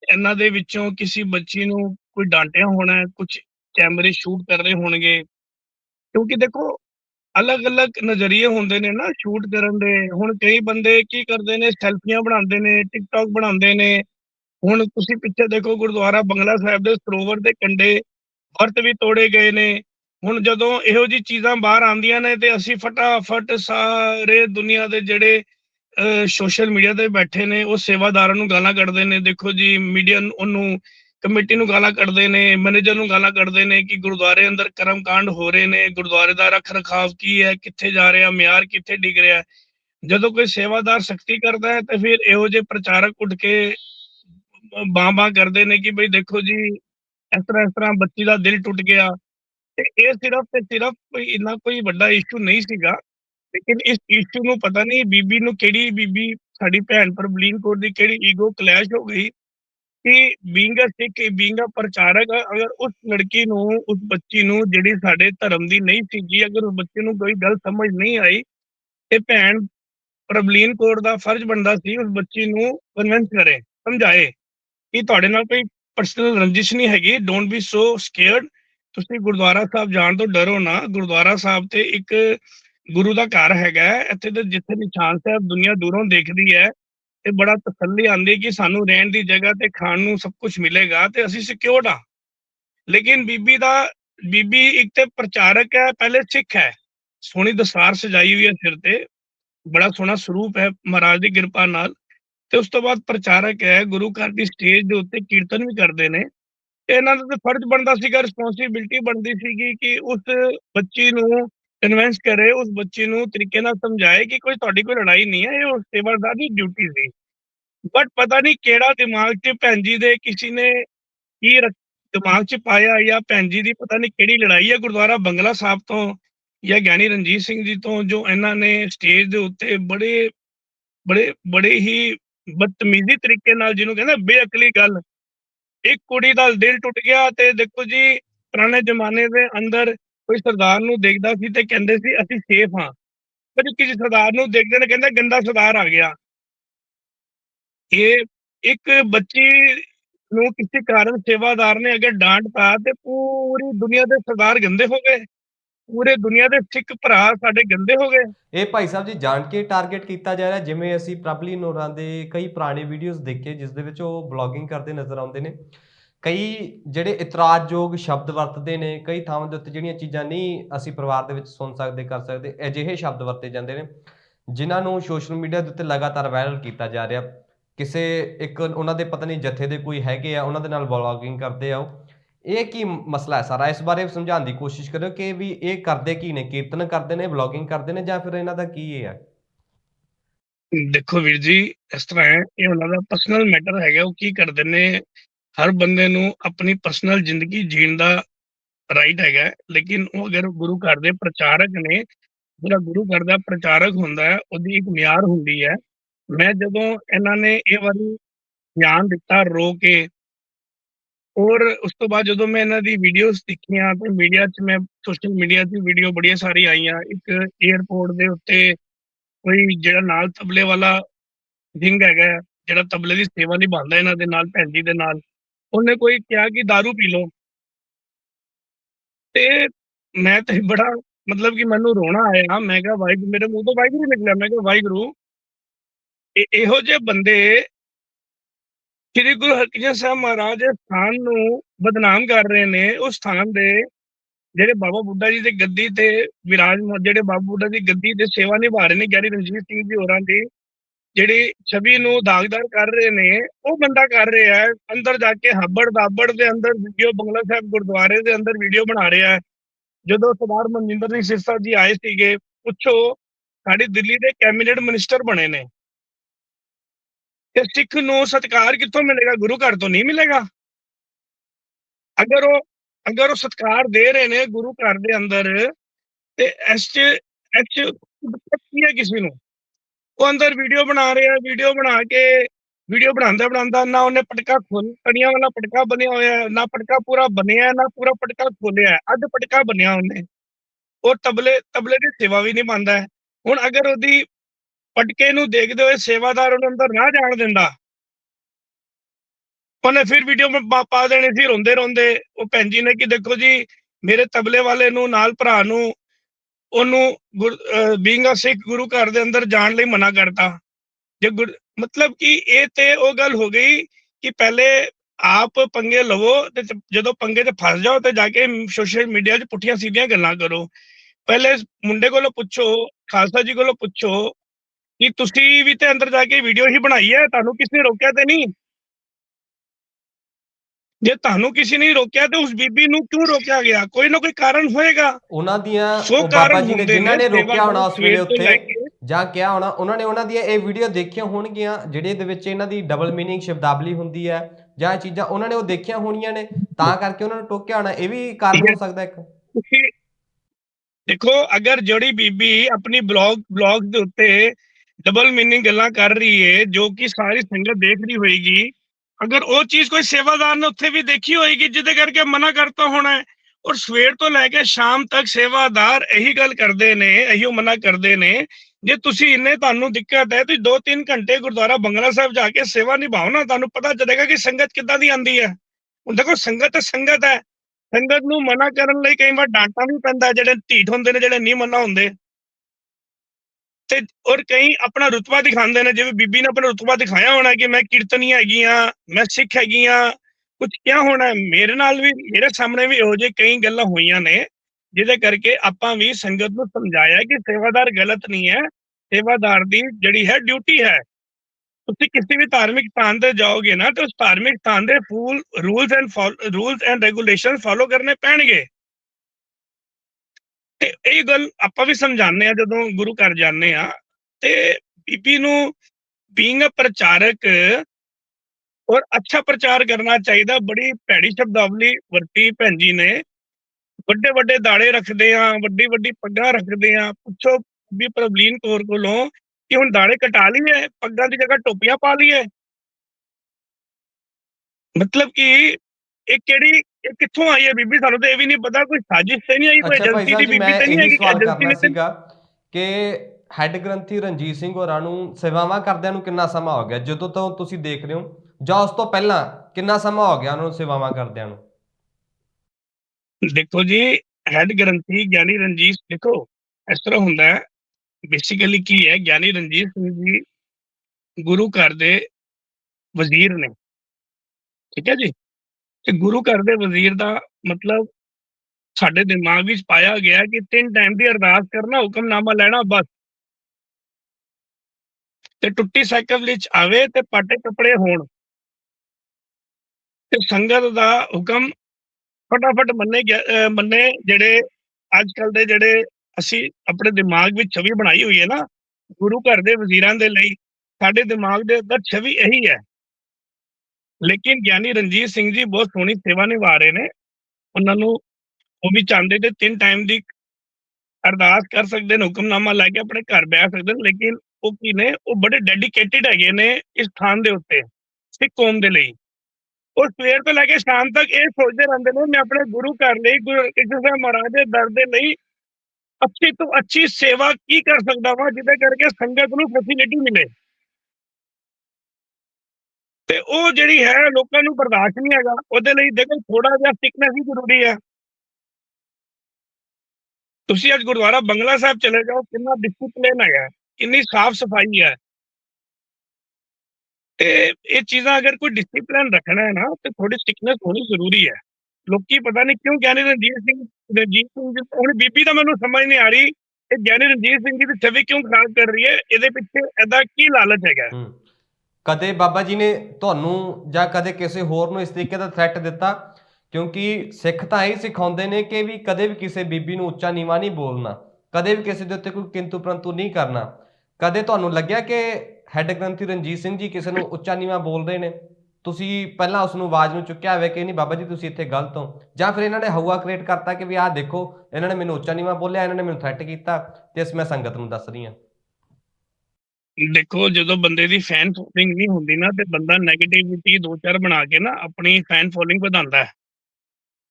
ਇਹਨਾਂ ਦੇ ਵਿੱਚੋਂ ਕਿਸੇ ਬੱਚੀ ਨੂੰ ਕੋਈ ਡਾਂਟਿਆ ਹੋਣਾ ਹੈ ਕੁਝ ਕੈਮਰੇ ਸ਼ੂਟ ਕਰ ਰਹੇ ਹੋਣਗੇ, ਕਿਉਂਕਿ ਦੇਖੋ ਅਲੱਗ-ਅਲੱਗ ਨਜ਼ਰੀਏ ਹੁੰਦੇ ਨੇ ਨਾ ਸ਼ੂਟ ਕਰਨ ਦੇ। ਹੁਣ ਕਈ ਬੰਦੇ ਕੀ ਕਰਦੇ ਨੇ ਸੈਲਫੀਆਂ ਬਣਾਉਂਦੇ ਨੇ ਟਿਕਟੌਕ ਬਣਾਉਂਦੇ ਨੇ। ਹੁਣ ਤੁਸੀਂ ਪਿੱਛੇ ਦੇਖੋ ਗੁਰਦੁਆਰਾ ਬੰਗਲਾ ਸਾਹਿਬ ਦੇ ਸਰੋਵਰ ਦੇ ਕੰਢੇ ਵਰਤ ਵੀ ਤੋੜੇ ਗਏ ਨੇ। ਹੁਣ ਜਦੋਂ ਇਹੋ ਜੀ ਚੀਜ਼ਾਂ ਬਾਹਰ ਆਉਂਦੀਆਂ ਨੇ ਤੇ ਅਸੀਂ ਫਟਾਫਟ ਸਾਰੇ ਦੁਨੀਆ ਦੇ ਜਿਹੜੇ ਸੋਸ਼ਲ ਮੀਡੀਆ ਤੇ ਬੈਠੇ ਨੇ, ਉਹ ਸੇਵਾਦਾਰਾਂ ਨੂੰ ਗਾਲਾਂ ਕੱਢਦੇ ਨੇ। ਦੇਖੋ ਜੀ, ਮੀਡੀਆ ਉਹਨੂੰ ਕਮੇਟੀ ਨੂੰ ਗਾਲਾਂ ਕੱਢਦੇ ਨੇ, ਮੈਨੇਜਰ ਨੂੰ ਗਾਲਾਂ ਕੱਢਦੇ ਨੇ ਕਿ ਗੁਰਦੁਆਰੇ ਅੰਦਰ ਕਰਮਕਾਂਡ ਹੋ ਰਹੇ ਨੇ, ਗੁਰਦੁਆਰੇ ਦਾ ਰੱਖ ਰਖਾਵ ਕੀ ਹੈ, ਕਿੱਥੇ ਜਾ ਰਿਹਾ, ਮਿਆਰ ਕਿੱਥੇ ਡਿੱਗ ਰਿਹਾ ਜਦੋਂ ਕੋਈ ਸੇਵਾਦਾਰ ਸਖਤੀ ਕਰਦਾ ਹੈ ਤੇ ਫਿਰ ਇਹੋ ਜਿਹੇ ਪ੍ਰਚਾਰਕ ਉੱਠ ਕੇ ਬਾਂ ਕਰਦੇ ਨੇ ਕਿ ਬਈ ਦੇਖੋ ਜੀ, ਇਸ ਤਰ੍ਹਾਂ ਇਸ ਤਰ੍ਹਾਂ ਬੱਚੀ ਦਾ ਦਿਲ ਟੁੱਟ ਗਿਆ। ਤੇ ਇਹ ਸਿਰਫ ਤੇ ਸਿਰਫ ਇੰਨਾ ਕੋਈ ਵੱਡਾ ਇਸ਼ੂ ਨਹੀਂ ਸੀਗਾ। ਲੇਕਿਨ ਇਸ ਇਸ਼ੂ ਨੂੰ ਪਤਾ ਨਹੀਂ ਬੀਬੀ ਨੂੰ ਕਿਹੜੀ ਬੀਬੀ, ਸਾਡੀ ਭੈਣ ਪ੍ਰਬਲੀਨ ਕੌਰ ਦੀ ਕਿਹੜੀ ਈਗੋ ਕਲੈਸ਼ ਹੋ ਗਈ। ਕਿ ਬੀਂਗ ਅ ਸਿੱਖ ਬੀਂਗ ਅ ਪ੍ਰਚਾਰਕ, ਅਗਰ ਉਸ ਲੜਕੀ ਨੂੰ, ਉਸ ਬੱਚੀ ਨੂੰ ਜਿਹੜੀ ਸਾਡੇ ਧਰਮ ਦੀ ਨਹੀਂ ਸੀਗੀ, ਅਗਰ ਉਸ ਬੱਚੇ ਨੂੰ ਕੋਈ ਗੱਲ ਸਮਝ ਨਹੀਂ ਆਈ, ਤੇ ਭੈਣ ਪ੍ਰਬਲੀਨ ਕੌਰ ਦਾ ਫਰਜ਼ ਬਣਦਾ ਸੀ ਉਸ ਬੱਚੀ ਨੂੰ ਕਨਵਿੰਸ ਕਰੇ, ਸਮਝਾਏ ਕਿ ਤੁਹਾਡੇ ਨਾਲ ਕੋਈ ਪਰਸਨਲ ਰੰਜਿਸ਼ ਨਹੀਂ ਹੈਗੀ ਡੋਨਟ ਬੀ ਸੋ ਸਕੇਅਰਡ ਤੁਸੀਂ ਗੁਰਦੁਆਰਾ ਸਾਹਿਬ ਜਾਣ ਤੋਂ ਡਰੋ ਨਾ, ਗੁਰਦੁਆਰਾ ਸਾਹਿਬ ਤੇ ਇੱਕ ਗੁਰੂ ਦਾ ਘਰ ਹੈਗਾ ਇੱਥੇ ਤੇ ਜਿੱਥੇ ਨਿਸ਼ਾਨ ਸਾਹਿਬ ਦੁਨੀਆ ਦੂਰੋਂ ਦੇਖਦੀ ਹੈ ਤੇ ਬੜਾ ਤਸੱਲੀ ਆਂਦੀ ਕਿ ਸਾਨੂੰ ਰਹਿਣ ਦੀ ਜਗ੍ਹਾ ਤੇ ਖਾਣ ਨੂੰ ਸਭ ਕੁਝ ਮਿਲੇਗਾ ਤੇ ਅਸੀਂ ਸਿਕਿਉਰਡ ਆ ਲੇਕਿਨ ਬੀਬੀ ਦਾ, ਬੀਬੀ ਇੱਕ ਤੇ ਪ੍ਰਚਾਰਕ ਹੈ, ਪਹਿਲੇ ਸਿੱਖ ਹੈ। ਸੋਹਣੀ ਦਸਤਾਰ ਸਜਾਈ ਹੋਈ ਹੈ ਸਿਰ ਤੇ, ਬੜਾ ਸੋਹਣਾ ਸਰੂਪ ਹੈ ਮਹਾਰਾਜ ਦੀ ਕਿਰਪਾ ਨਾਲ। ਤੇ ਉਸ ਤੋਂ ਬਾਅਦ ਪ੍ਰਚਾਰਕ ਹੈ, ਗੁਰੂ ਘਰ ਦੀ ਸਟੇਜ ਦੇ ਉੱਤੇ ਕੀਰਤਨ ਵੀ ਕਰਦੇ ਨੇ। ਤੇ ਇਹਨਾਂ ਦਾ ਤਾਂ ਫਰਜ਼ ਬਣਦਾ ਸੀਗਾ ਰਿਸਪੌਂਸਿਬਿਲਟੀ ਬਣਦੀ ਸੀਗੀ ਕਿ ਉਸ ਬੱਚੀ ਨੂੰ ਕਨਵਿੰਸ ਕਰੇ ਉਸ ਬੱਚੇ ਨੂੰ ਤਰੀਕੇ ਨਾਲ ਸਮਝਾਏ ਕਿ ਕੋਈ ਤੁਹਾਡੀ ਕੋਈ ਲੜਾਈ ਨਹੀਂ ਹੈ, ਇਹ ਉਸ ਸੇਵਾਦਾਰ ਦੀ ਡਿਊਟੀ ਸੀ। ਬਟ ਪਤਾ ਨਹੀਂ ਕਿਹੜਾ ਦਿਮਾਗ 'ਚ ਭੈਣ ਜੀ ਦੇ ਕਿਸੇ ਨੇ ਕੀ ਦਿਮਾਗ 'ਚ ਪਾਇਆ ਜਾਂ ਭੈਣ ਜੀ ਦੀ ਪਤਾ ਨਹੀਂ ਕਿਹੜੀ ਲੜਾਈ ਹੈ, ਗੁਰਦੁਆਰਾ ਬੰਗਲਾ ਸਾਹਿਬ ਤੋਂ ਜਾਂ ਗਿਆਨੀ ਰਣਜੀਤ ਸਿੰਘ ਜੀ ਤੋਂ, ਜੋ ਇਹਨਾਂ ਨੇ ਸਟੇਜ ਦੇ ਉੱਤੇ ਬੜੇ ਬੜੇ ਬੜੇ ਹੀ ਬਦਤਮੀਜ਼ੀ ਤਰੀਕੇ ਨਾਲ ਜਿਹਨੂੰ ਕਹਿੰਦੇ ਬੇਅਕਲੀ ਗੱਲ, ਇੱਕ ਕੁੜੀ ਦਾ ਦਿਲ ਟੁੱਟ ਗਿਆ ਤੇ ਦੇਖੋ ਜੀ ਪੁਰਾਣੇ ਜ਼ਮਾਨੇ ਦੇ ਅੰਦਰ ਕੋਈ ਸਰਦਾਰ ਨੂੰ ਦੇਖਦਾ ਸੀ ਤੇ ਕਹਿੰਦੇ ਸੀ, ਅਸੀਂ ਸੇਫ ਹਾਂ। ਪਰ ਕਿਸੇ ਸਰਦਾਰ ਨੂੰ ਦੇਖਦੇ ਨੇ ਕਹਿੰਦਾ, ਗੰਦਾ ਸਰਦਾਰ ਆ ਗਿਆ। ਇਹ ਇੱਕ ਬੱਚੀ ਨੂੰ ਕਿਸੇ ਕਾਰਨ ਸੇਵਾਦਾਰ ਨੇ ਅਗਰ ਡਾਂਟ ਤੇ ਪੂਰੀ ਦੁਨੀਆ ਦੇ ਸਰਦਾਰ ਗੰਦੇ ਹੋ ਗਏ। ਪੂਰੇ ਦੁਨੀਆ ਦੇ ਸਿੱਖ ਭਰਾ ਸਾਡੇ ਗੰਦੇ ਹੋ ਗਏ। ਇਹ ਭਾਈ ਸਾਹਿਬ ਜੀ ਜਾਣ ਕੇ ਟਾਰਗੇਟ ਕੀਤਾ ਜਾ ਰਿਹਾ, ਜਿਵੇਂ ਅਸੀਂ ਪ੍ਰਬਲੀ ਨੋਰਾਂ ਦੇ ਕਈ ਪੁਰਾਣੇ ਵੀਡੀਓਜ਼ ਦੇਖੇ, ਜਿਸ ਦੇ ਵਿੱਚ ਉਹ ਬਲੌਗਿੰਗ ਕਰਦੇ ਨਜ਼ਰ ਆਉਂਦੇ ਨੇ। ਕਈ ਜਿਹੜੇ ਇਤਰਾਜ਼ਯੋਗ ਸ਼ਬਦ ਵਰਤਦੇ ਨੇ, ਕਈ ਥਾਵਾਂ ਦੇ ਉੱਤੇ ਜਿਹੜੀਆਂ ਚੀਜ਼ਾਂ ਨਹੀਂ ਅਸੀਂ ਪਰਿਵਾਰ ਦੇ ਵਿੱਚ ਸੁਣ ਸਕਦੇ, ਕਰ ਸਕਦੇ, ਅਜਿਹੇ ਸ਼ਬਦ ਵਰਤੇ ਜਾਂਦੇ ਨੇ, ਜਿਨ੍ਹਾਂ ਨੂੰ ਸੋਸ਼ਲ ਮੀਡੀਆ ਦੇ ਉੱਤੇ ਲਗਾਤਾਰ ਵਾਇਰਲ ਕੀਤਾ ਜਾ ਰਿਹਾ। ਕਿਸੇ ਇੱਕ ਉਹਨਾਂ ਦੇ ਪਤਾ ਨਹੀਂ ਜਥੇ ਦੇ ਕੋਈ ਹੈਗੇ ਆ, ਉਹਨਾਂ ਦੇ ਨਾਲ ਬਲੌਗਿੰਗ ਕਰਦੇ ਆ ਉਹ। ਇਹ ਕੀ ਮਸਲਾ ਹੈ ਸਾਰਾ? ਇਸ ਬਾਰੇ ਸਮਝਾਉਣ ਦੀ ਕੋਸ਼ਿਸ਼ ਕਰਿਓ ਕਿ ਵੀ ਇਹ ਕਰਦੇ ਕੀ ਨੇ? ਕੀਰਤਨ ਕਰਦੇ ਨੇ ਬਲੌਗਿੰਗ ਕਰਦੇ ਨੇ ਜਾਂ ਫਿਰ ਇਹਨਾਂ ਦਾ ਕੀ ਇਹ ਹੈ ਦੇਖੋ ਵੀਰ ਜੀ, ਇਸ ਤਰ੍ਹਾਂ ਹੈ, ਇਹ ਉਹਨਾਂ ਦਾ ਪਰਸਨਲ ਮੈਟਰ ਹੈਗਾ, ਉਹ ਕੀ ਕਰਦੇ ਨੇ? ਹਰ ਬੰਦੇ ਨੂੰ ਆਪਣੀ ਪਰਸਨਲ ਜ਼ਿੰਦਗੀ ਜੀਣ ਦਾ ਰਾਈਟ ਹੈਗਾ ਲੇਕਿਨ ਉਹ ਅਗਰ ਗੁਰੂ ਘਰ ਦੇ ਪ੍ਰਚਾਰਕ ਨੇ, ਜਿਹੜਾ ਗੁਰੂ ਘਰ ਦਾ ਪ੍ਰਚਾਰਕ ਹੁੰਦਾ ਹੈ, ਉਹਦੀ ਇੱਕ ਮਿਆਰ ਹੁੰਦੀ ਹੈ। ਮੈਂ ਜਦੋਂ ਇਹਨਾਂ ਨੇ ਇਹ ਵਾਰੀ ਬਿਆਨ ਦਿੱਤਾ ਰੋ ਕੇ, ਔਰ ਉਸ ਤੋਂ ਬਾਅਦ ਜਦੋਂ ਮੈਂ ਇਹਨਾਂ ਦੀ ਵੀਡੀਓਜ਼ ਦੇਖੀਆਂ, ਤੇ ਮੀਡੀਆ 'ਚ ਮੈਂ ਸੋਸ਼ਲ ਮੀਡੀਆ 'ਤੇ ਵੀਡੀਓ ਬੜੀਆਂ ਸਾਰੀ ਆਈਆਂ। ਇੱਕ 에ਅਰਪੋਰਟ ਦੇ ਉੱਤੇ ਕੋਈ ਜਿਹੜਾ ਨਾਲ ਤਬਲੇ ਵਾਲਾ ਸਿੰਘ ਹੈਗਾ ਜਿਹੜਾ ਤਬਲੇ ਦੀ ਸੇਵਾ ਨਿਭਾਉਂਦਾ ਇਹਨਾਂ ਦੇ ਨਾਲ, ਭੈਣ ਜੀ ਦੇ ਨਾਲ। ਉਹਨੇ ਕੋਈ ਕਿਹਾ ਕਿ दारू ਪੀ ਲਓ। ਤੇ ਮੈਂ ਤੇ ਬੜਾ ਮਤਲਬ ਕਿ ਮੈਨੂੰ ਰੋਣਾ ਆਇਆ। ਮੈਂ ਕਿਹਾ, ਵਾਹਿਗੁਰੂ, ਮੇਰੇ ਮੂੰਹ ਤੋਂ ਵਾਹਿਗੁਰੂ ਨਿਕਲਿਆ। ਮੈਂ ਕਿਹਾ, ਵਾਹਿਗੁਰੂ, ਇਹੋ ਜਿਹੇ ਬੰਦੇ ਸ੍ਰੀ ਗੁਰੂ ਹਰਕ੍ਰਿਸ਼ਨ ਸਾਹਿਬ ਮਹਾਰਾਜ ਦੇ ਸਥਾਨ ਨੂੰ ਬਦਨਾਮ ਕਰ ਰਹੇ ਨੇ। ਉਸ ਸਥਾਨ ਦੇ ਜਿਹੜੇ ਬਾਬਾ ਬੁੱਢਾ ਜੀ ਦੇ ਗੱਦੀ ਤੇ ਵਿਰਾਜ ਜਿਹੜੇ ਬਾਬਾ ਬੁੱਢਾ ਦੀ ਗੱਦੀ ਤੇ ਸੇਵਾ ਨਿਭਾ ਰਹੇ ਨੇ ਗਿਆਨੀ ਰਣਜੀਤ ਸਿੰਘ ਜੀ ਹੋਰਾਂ ਦੀ। ਜਿਹੜੀ ਛਵੀ ਨੂੰ ਦਾਗਦਾਰ ਕਰ ਰਹੇ ਨੇ, ਉਹ ਬੰਦਾ ਕਰ ਰਿਹਾ ਹੈ। ਅੰਦਰ ਜਾ ਕੇ ਹੱਬੜ ਦਾਬੜ ਦੇ ਅੰਦਰ ਵੀਡੀਓ ਬੰਗਲਾ ਸਾਹਿਬ ਗੁਰਦੁਆਰੇ ਦੇ ਅੰਦਰ ਵੀਡੀਓ ਬਣਾ ਰਿਹਾ ਹੈ। ਜਦੋਂ ਸਰਦਾਰ ਮਨਜਿੰਦਰ ਸਿੰਘ ਸਿਰਸਾ ਜੀ ਆਏ ਸੀਗੇ, ਪੁੱਛੋ, ਸਾਡੀ ਦਿੱਲੀ ਦੇ ਕੈਬਨਿਟ ਮਿਨਿਸਟਰ ਬਣੇ ਨੇ। ਤੇ ਸਿੱਖ ਨੂੰ ਸਤਿਕਾਰ ਕਿੱਥੋਂ ਮਿਲੇਗਾ? ਗੁਰੂ ਘਰ ਤੋਂ ਨਹੀਂ ਮਿਲੇਗਾ? ਅਗਰ ਉਹ ਅਗਰ ਉਹ ਸਤਿਕਾਰ ਦੇ ਰਹੇ ਨੇ ਗੁਰੂ ਘਰ ਦੇ ਅੰਦਰ, ਤੇ ਐਸ ਚ ਐਸ ਚ ਕੀ ਹੈ ਕਿਸੇ ਨੂੰ? ਉਹ ਅੰਦਰ ਵੀਡੀਓ ਬਣਾ ਰਿਹਾ ਵੀਡੀਓ ਬਣਾ ਕੇ ਵੀਡੀਓ ਬਣਾਉਂਦਾ ਬਣਾਉਂਦਾ ਨਾ ਉਹਨੇ ਪਟਕਾ ਖੋਲ ਕੜੀਆਂ ਵਾਲਾ ਪਟਕਾ ਬਣਿਆ ਹੋਇਆ ਨਾ ਪਟਕਾ ਪੂਰਾ ਬਣਿਆ ਨਾ ਪੂਰਾ ਪਟਕਾ ਖੋਲਿਆ ਅੱਧ ਪਟਕਾ ਬਣਿਆ ਉਹਨੇ। ਉਹ ਤਬਲੇ ਤਬਲੇ ਦੀ ਸੇਵਾ ਵੀ ਨਹੀਂ ਮੰਨਦਾ ਹੁਣ ਅਗਰ ਉਹਦੀ ਪਟਕੇ ਨੂੰ ਦੇਖਦੇ ਹੋਏ ਸੇਵਾਦਾਰ ਉਹਨੂੰ ਅੰਦਰ ਨਾ ਜਾਣ ਦਿੰਦਾ, ਉਹਨੇ ਫਿਰ ਵੀਡੀਓ ਪਾ- ਪਾ ਦੇਣੀ ਸੀ ਰੋਂਦੇ ਰੋਂਦੇ ਉਹ ਭੈਣ ਜੀ ਨੇ ਕਿ ਦੇਖੋ ਜੀ, ਮੇਰੇ ਤਬਲੇ ਵਾਲੇ ਨੂੰ, ਨਾਲ ਭਰਾ ਨੂੰ ਉਹਨੂੰ ਬੀਇੰਗ ਅ ਸਿੱਖ ਗੁਰੂ ਘਰ ਦੇ ਅੰਦਰ ਜਾਣ ਲਈ ਮਨਾ ਕਰਤਾ। ਜੇ ਗੁਰ- ਮਤਲਬ ਕਿ ਇਹ ਤੇ ਉਹ ਗੱਲ ਹੋ ਗਈ ਕਿ ਪਹਿਲੇ ਆਪ ਪੰਗੇ ਲਵੋ ਤੇ ਜਦੋਂ ਪੰਗੇ 'ਚ ਫਸ ਜਾਓ ਤੇ ਜਾ ਕੇ ਸੋਸ਼ਲ ਮੀਡੀਆ 'ਚ ਪੁੱਠੀਆਂ ਸਿੱਧੀਆਂ ਗੱਲਾਂ ਕਰੋ। ਪਹਿਲੇ ਮੁੰਡੇ ਕੋਲੋਂ ਪੁੱਛੋ, ਖਾਲਸਾ ਜੀ ਕੋਲੋਂ ਪੁੱਛੋ ਕਿ ਤੁਸੀਂ ਵੀ ਤੇ ਅੰਦਰ ਜਾ ਕੇ ਵੀਡੀਓ ਹੀ ਬਣਾਈ ਹੈ, ਤੁਹਾਨੂੰ ਕਿਸੇ ਨੇ ਰੋਕਿਆ ਤੇ ਨਹੀਂ? ਜੇ ਤੁਹਾਨੂੰ ਕਿਸੇ ਨੇ ਰੋਕਿਆ ਤੇ ਉਸ ਬੀਬੀ ਨੂੰ ਕਿਉਂ ਰੋਕਿਆ ਗਿਆ? ਕੋਈ ਨਾ ਕੋਈ ਕਾਰਨ ਹੋਏਗਾ। ਉਹਨਾਂ ਦੀਆਂ ਉਹ ਬਾਬਾ ਜੀ ਨੇ ਜਿਨ੍ਹਾਂ ਨੇ ਰੋਕਿਆ ਹੋਣਾ ਉਸ ਵੇਲੇ ਉੱਥੇ ਜਾਂ ਕਿਹਾ ਹੋਣਾ ਉਹਨਾਂ ਨੇ ਉਹਨਾਂ ਦੀਆਂ ਇਹ ਵੀਡੀਓ ਦੇਖੀਆਂ ਹੋਣਗੀਆਂ ਜਿਹੜੇ ਦੇ ਵਿੱਚ ਇਹਨਾਂ ਦੀ ਡਬਲ ਮੀਨਿੰਗ ਸ਼ਬਦਾਵਲੀ ਹੁੰਦੀ ਹੈ ਜਾਂ ਇਹ ਚੀਜ਼ਾਂ ਉਹਨਾਂ ਨੇ ਉਹ ਦੇਖੀਆਂ ਹੋਣੀਆਂ ਨੇ ਤਾਂ ਕਰਕੇ ਉਹਨਾਂ ਨੂੰ ਟੋਕਿਆ ਹੋਣਾ ਇਹ ਵੀ ਕਾਰਨ ਹੋ ਸਕਦਾ ਇੱਕ। ਦੇਖੋ ਅਗਰ ਜਿਹੜੀ ਬੀਬੀ ਆਪਣੀ ਬਲੌਗ ਬਲੌਗ ਦੇ ਉੱਤੇ ਡਬਲ ਮੀਨਿੰਗ ਗੱਲਾਂ ਕਰ ਰਹੀ ਹੈ ਜੋ ਕਿ ਸਾਰੀ ਸੰਗਤ ਦੇਖ ਰਹੀ ਹੋਏਗੀ ਅਗਰ ਉਹ ਚੀਜ਼ ਕੋਈ ਸੇਵਾਦਾਰ ਨੇ ਉੱਥੇ ਵੀ ਦੇਖੀ ਹੋਏਗੀ, ਜਿਹਦੇ ਕਰਕੇ ਮਨਾ ਕਰਤਾ ਹੋਣਾ ਹੈ। ਔਰ ਸਵੇਰ ਤੋਂ ਲੈ ਕੇ ਸ਼ਾਮ ਤੱਕ ਸੇਵਾਦਾਰ ਇਹੀ ਗੱਲ ਕਰਦੇ ਨੇ, ਇਹੀ ਮਨਾ ਕਰਦੇ ਨੇ, ਜੇ ਤੁਸੀਂ ਇੰਨੇ ਤੁਹਾਨੂੰ ਦਿੱਕਤ ਹੈ, ਤੁਸੀਂ 2-3 ਘੰਟੇ ਗੁਰਦੁਆਰਾ ਬੰਗਲਾ ਸਾਹਿਬ ਜਾ ਕੇ ਸੇਵਾ ਨਿਭਾਓ ਨਾ, ਤੁਹਾਨੂੰ ਪਤਾ ਚੱਲੇਗਾ ਕਿ ਸੰਗਤ ਕਿੱਦਾਂ ਦੀ ਆਂਦੀ ਹੈ। ਹੁਣ ਦੇਖੋ, ਸੰਗਤ ਤਾਂ ਸੰਗਤ ਹੈ। ਸੰਗਤ ਨੂੰ ਮਨਾ ਕਰਨ ਲਈ ਕਈ ਵਾਰ ਡਾਂਟਾ ਵੀ ਪੈਂਦਾ, ਜਿਹੜੇ ਢੀਠ ਹੁੰਦੇ ਨੇ, ਜਿਹੜੇ ਨਹੀਂ ਮਨਾ ਹੁੰਦੇ। ਤੇ ਔਰ ਕਈ ਆਪਣਾ ਰੁਤਬਾ ਦਿਖਾਉਂਦੇ ਨੇ, ਜਿਵੇਂ ਬੀਬੀ ਨੇ ਆਪਣਾ ਰੁਤਬਾ ਦਿਖਾਇਆ ਹੋਣਾ ਕਿ ਮੈਂ ਕੀਰਤਨੀ ਹੈਗੀ ਆ ਮੈਂ ਸਿੱਖ ਹੈਗੀ ਆ ਕੁਝ ਕਿਆ ਹੋਣਾ ਮੇਰੇ ਨਾਲ ਵੀ, ਮੇਰੇ ਸਾਹਮਣੇ ਵੀ ਇਹੋ ਜਿਹੇ ਕਈ ਗੱਲਾਂ ਹੋਈਆਂ ਨੇ, ਜਿਹਦੇ ਕਰਕੇ ਆਪਾਂ ਵੀ ਸੰਗਤ ਨੂੰ ਸਮਝਾਇਆ ਕਿ ਸੇਵਾਦਾਰ ਗਲਤ ਨਹੀਂ ਹੈ, ਸੇਵਾਦਾਰ ਦੀ ਜਿਹੜੀ ਹੈ ਡਿਊਟੀ ਹੈ। ਤੁਸੀਂ ਕਿਸੇ ਵੀ ਧਾਰਮਿਕ ਸਥਾਨ ਤੇ ਜਾਓਗੇ ਨਾ, ਤੇ ਉਸ ਧਾਰਮਿਕ ਸਥਾਨ ਦੇ full rules and rules and regulation follow ਕਰਨੇ ਪੈਣਗੇ। ਤੇ ਇਹ ਗੱਲ ਆਪਾਂ ਵੀ ਸਮਝਾਉਂਦੇ ਆ ਜਦੋਂ ਗੁਰੂ ਘਰ ਜਾਂਦੇ ਆ ਤੇ ਬੀਬੀ ਨੂੰ ਬੀਇੰਗ ਅ ਪ੍ਰਚਾਰਕ ਔਰ ਅੱਛਾ ਪ੍ਰਚਾਰ ਕਰਨਾ ਚਾਹੀਦਾ, ਬੜੀ ਭੈੜੀ ਸ਼ਬਦਾਵਲੀ ਵਰਤੀ ਭੈਣ ਜੀ ਨੇ। ਵੱਡੇ ਵੱਡੇ ਦਾੜੇ ਰੱਖਦੇ ਆ ਵੱਡੀ ਵੱਡੀ ਪੱਗਾਂ ਰੱਖਦੇ ਆ ਪੁੱਛੋ ਵੀ ਪ੍ਰਬਲੀਨ ਕੌਰ ਕੋਲੋਂ ਕਿ ਹੁਣ ਦਾੜੇ ਕਟਾ ਲਈਏ, ਪੱਗਾਂ ਦੀ ਜਗ੍ਹਾ ਟੋਪੀਆਂ ਪਾ ਲਈਏ। ਮਤਲਬ ਕਿ ਇਹ ਕਿਹੜੀ ਇਹ ਕਿੱਥੋਂ ਆਈ ਹੈ ਬੀਬੀ? ਸਾਨੂੰ ਤਾਂ ਇਹ ਵੀ ਨਹੀਂ ਪਤਾ ਕੋਈ ਸਾਜ਼ਿਸ਼ ਤੇ ਨਹੀਂ ਆਈ ਕੋਈ ਏਜੰਸੀ ਦੀ ਬੀਬੀ ਤੇ ਨਹੀਂ ਹੈਗੀ ਕਿ ਏਜੰਸੀ ਨੇ ਸੀਗਾ ਕਿ ਹੈੱਡ ਗ੍ਰੰਥੀ ਰਣਜੀਤ ਸਿੰਘ ਹੋਰਾਂ ਨੂੰ ਸੇਵਾਵਾਂ ਕਰਦਿਆਂ ਨੂੰ ਕਿੰਨਾ ਸਮਾਂ ਹੋ ਗਿਆ? ਜਦੋਂ ਤੋਂ ਤੁਸੀਂ ਦੇਖ ਰਹੇ ਹੋ ਜਾਂ ਉਸ ਤੋਂ ਪਹਿਲਾਂ ਕਿੰਨਾ ਸਮਾਂ ਹੋ ਗਿਆ ਉਹਨਾਂ ਨੂੰ ਸੇਵਾਵਾਂ ਕਰਦਿਆਂ ਨੂੰ? ਦੇਖੋ ਜੀ ਹੈਡ ਗ੍ਰੰਥੀ ਗਿਆਨੀ ਰਣਜੀਤ ਦੇਖੋ ਇਸ ਤਰ੍ਹਾਂ ਹੁੰਦਾ ਹੈ ਬੇਸਿਕਲੀ ਕੀ ਹੈ ਗਿਆਨੀ ਰਣਜੀਤ ਸਿੰਘ ਜੀ ਗੁਰੂ ਘਰ ਦੇ ਵਜ਼ੀਰ ਨੇ। ਠੀਕ ਹੈ ਜੀ? ਤੇ ਗੁਰੂ ਘਰ ਦੇ ਵਜ਼ੀਰ ਦਾ ਮਤਲਬ ਸਾਡੇ ਦਿਮਾਗ ਵਿੱਚ ਪਾਇਆ ਗਿਆ ਕਿ ਤਿੰਨ ਟਾਈਮ ਦੀ ਅਰਦਾਸ ਕਰਨਾ, ਹੁਕਮਨਾਮਾ ਲੈਣਾ, ਬਸ। ਤੇ ਟੁੱਟੀ ਸਾਈਕਲ ਵਿੱਚ ਆਵੇ ਤੇ ਪਾਟੇ ਕੱਪੜੇ ਹੋਣ। ਤੇ ਸੰਗਤ ਦਾ ਹੁਕਮ ਫਟਾਫਟ ਮੰਨੇ ਗਿਆ- ਮੰਨੇ ਜਿਹੜੇ ਅੱਜ ਕੱਲ ਦੇ ਜਿਹੜੇ ਅਸੀਂ ਆਪਣੇ ਦਿਮਾਗ ਵਿੱਚ ਛਵੀ ਬਣਾਈ ਹੋਈ ਹੈ ਨਾ, ਗੁਰੂ ਘਰ ਦੇ ਵਜ਼ੀਰਾਂ ਦੇ ਲਈ ਸਾਡੇ ਦਿਮਾਗ ਦੇ ਅੰਦਰ ਛਵੀ ਇਹੀ ਹੈ। ਲੇਕਿਨ ਗਿਆਨੀ ਰਣਜੀਤ ਸਿੰਘ ਜੀ ਬਹੁਤ ਸੋਹਣੀ ਸੇਵਾ ਨਿਭਾ ਰਹੇ ਨੇ। ਉਹਨਾਂ ਨੂੰ ਉਹ ਵੀ ਚਾਹੁੰਦੇ ਤੇ ਤਿੰਨ ਟਾਈਮ ਦੀ ਅਰਦਾਸ ਕਰ ਸਕਦੇ ਨੇ, ਹੁਕਮਨਾਮਾ ਲੈ ਕੇ ਆਪਣੇ ਘਰ ਬੈਠ ਸਕਦੇ ਨੇ, ਲੇਕਿਨ ਉਹ ਕੀ ਨੇ, ਉਹ ਬੜੇ ਡੈਡੀਕੇਟਿਡ ਹੈਗੇ ਨੇ ਇਸ ਥਾਂ ਦੇ ਉੱਤੇ, ਸਿੱਖ ਕੌਮ ਦੇ ਲਈ। ਉਹ ਸਵੇਰ ਤੋਂ ਲੈ ਕੇ ਸ਼ਾਮ ਤੱਕ ਇਹ ਸੋਚਦੇ ਰਹਿੰਦੇ ਨੇ, ਮੈਂ ਆਪਣੇ ਗੁਰੂ ਘਰ ਲਈ, ਗੁਰੂ ਕਿਸੇ ਸਾਹਿਬ ਮਹਾਰਾਜ ਦੇ ਦਰ ਦੇ ਲਈ ਅੱਛੀ ਤੋਂ ਅੱਛੀ ਸੇਵਾ ਕੀ ਕਰ ਸਕਦਾ ਵਾਂ, ਜਿਹਦੇ ਕਰਕੇ ਸੰਗਤ ਨੂੰ ਫੈਸਿਲਿਟੀ ਮਿਲੇ। ਤੇ ਉਹ ਜਿਹੜੀ ਹੈ ਲੋਕਾਂ ਨੂੰ ਬਰਦਾਸ਼ਤ ਨਹੀਂ ਹੈਗਾ, ਉਹਦੇ ਲਈ ਦੇਖੋ ਥੋੜਾ ਜਿਹਾ ਸਿੱਖਣਾ ਵੀ ਜ਼ਰੂਰੀ ਹੈ। ਤੁਸੀਂ ਅੱਜ ਗੁਰਦੁਆਰਾ ਬੰਗਲਾ ਸਾਹਿਬ ਚਲੇ ਜਾਓ, ਕਿੰਨਾ ਡਿਸਪਲਿਨ ਹੈਗਾ, ਕਿੰਨੀ ਸਾਫ਼ ਸਫ਼ਾਈ ਹੈ। ਤੇ ਇਹ ਚੀਜ਼ਾਂ ਅਗਰ ਕੋਈ ਡਿਸਪਲਿਨ ਰੱਖਣਾ ਹੈ ਨਾ, ਤੇ ਥੋੜੀ ਸਟਿਕਨੈਸ ਹੋਣੀ ਜ਼ਰੂਰੀ ਹੈ। ਲੋਕੀ ਪਤਾ ਨਹੀਂ ਕਿਉਂ ਗਿਆਨੀ ਰਣਜੀਤ ਸਿੰਘ ਰਣਜੀਤ ਸਿੰਘ ਜੀ, ਹੁਣ ਬੀਬੀ ਤਾਂ ਮੈਨੂੰ ਸਮਝ ਨਹੀਂ ਆ ਰਹੀ, ਇਹ ਗਿਆਨੀ ਰਣਜੀਤ ਸਿੰਘ ਜੀ ਦੀ ਛਵੀ ਕਿਉਂ ਖਰਾਬ ਕਰ ਰਹੀ ਹੈ? ਇਹਦੇ ਪਿੱਛੇ ਐਦਾ ਕੀ ਲਾਲਚ ਹੈਗਾ? ਕਦੇ ਬਾਬਾ ਜੀ ਨੇ ਤੁਹਾਨੂੰ ਜਾਂ ਕਦੇ ਕਿਸੇ ਹੋਰ ਨੂੰ ਇਸ ਤਰੀਕੇ ਦਾ ਥ੍ਰੈਟ ਦਿੱਤਾ? ਕਿਉਂਕਿ ਸਿੱਖ ਤਾਂ ਇਹ ਸਿਖਾਉਂਦੇ ਨੇ ਕਿ ਵੀ ਕਦੇ ਵੀ ਕਿਸੇ ਬੀਬੀ ਨੂੰ ਉੱਚਾ ਨੀਵਾਂ ਨਹੀਂ ਬੋਲਣਾ, ਕਦੇ ਵੀ ਕਿਸੇ ਦੇ ਉੱਤੇ ਕੋਈ ਕਿੰਤੂ ਪਰੰਤੂ ਨਹੀਂ ਕਰਨਾ। ਕਦੇ ਤੁਹਾਨੂੰ ਲੱਗਿਆ ਕਿ ਹੈੱਡ ਗ੍ਰੰਥੀ ਰਣਜੀਤ ਸਿੰਘ ਜੀ ਕਿਸੇ ਨੂੰ ਉੱਚਾ ਨੀਵਾਂ ਬੋਲ ਰਹੇ ਨੇ? ਤੁਸੀਂ ਪਹਿਲਾਂ ਉਸ ਨੂੰ ਆਵਾਜ਼ ਨੂੰ ਚੁੱਕਿਆ ਹੋਵੇ ਕਿ ਨਹੀਂ ਬਾਬਾ ਜੀ, ਤੁਸੀਂ ਇੱਥੇ ਗਲਤ ਹੋ। ਜਾਂ ਫਿਰ ਇਹਨਾਂ ਨੇ ਹਵਾ ਕ੍ਰੀਏਟ ਕਰਤਾ ਕਿ ਵੀ ਆਹ ਦੇਖੋ, ਇਹਨਾਂ ਨੇ ਮੈਨੂੰ ਉੱਚਾ ਨੀਵਾਂ ਬੋਲਿਆ, ਇਹਨਾਂ ਨੇ ਮੈਨੂੰ ਥ੍ਰੈਟ ਕੀਤਾ, ਤੇ ਇਸ ਮੈਂ ਸੰਗਤ ਨੂੰ ਦੱਸ ਰਹੀ ਹਾਂ। ਦੇਖੋ, ਜਦੋਂ ਬੰਦੇ ਦੀ ਫੈਨ ਫੋਲੋਇੰਗ ਨਹੀਂ ਹੁੰਦੀ ਨਾ, ਤੇ ਬੰਦਾ 네ਗੇਟਿਵਿਟੀ ਦੋ ਚਾਰ ਬਣਾ ਕੇ ਨਾ ਆਪਣੀ ਫੈਨ ਫੋਲੋਇੰਗ ਵਧਾਉਂਦਾ ਹੈ।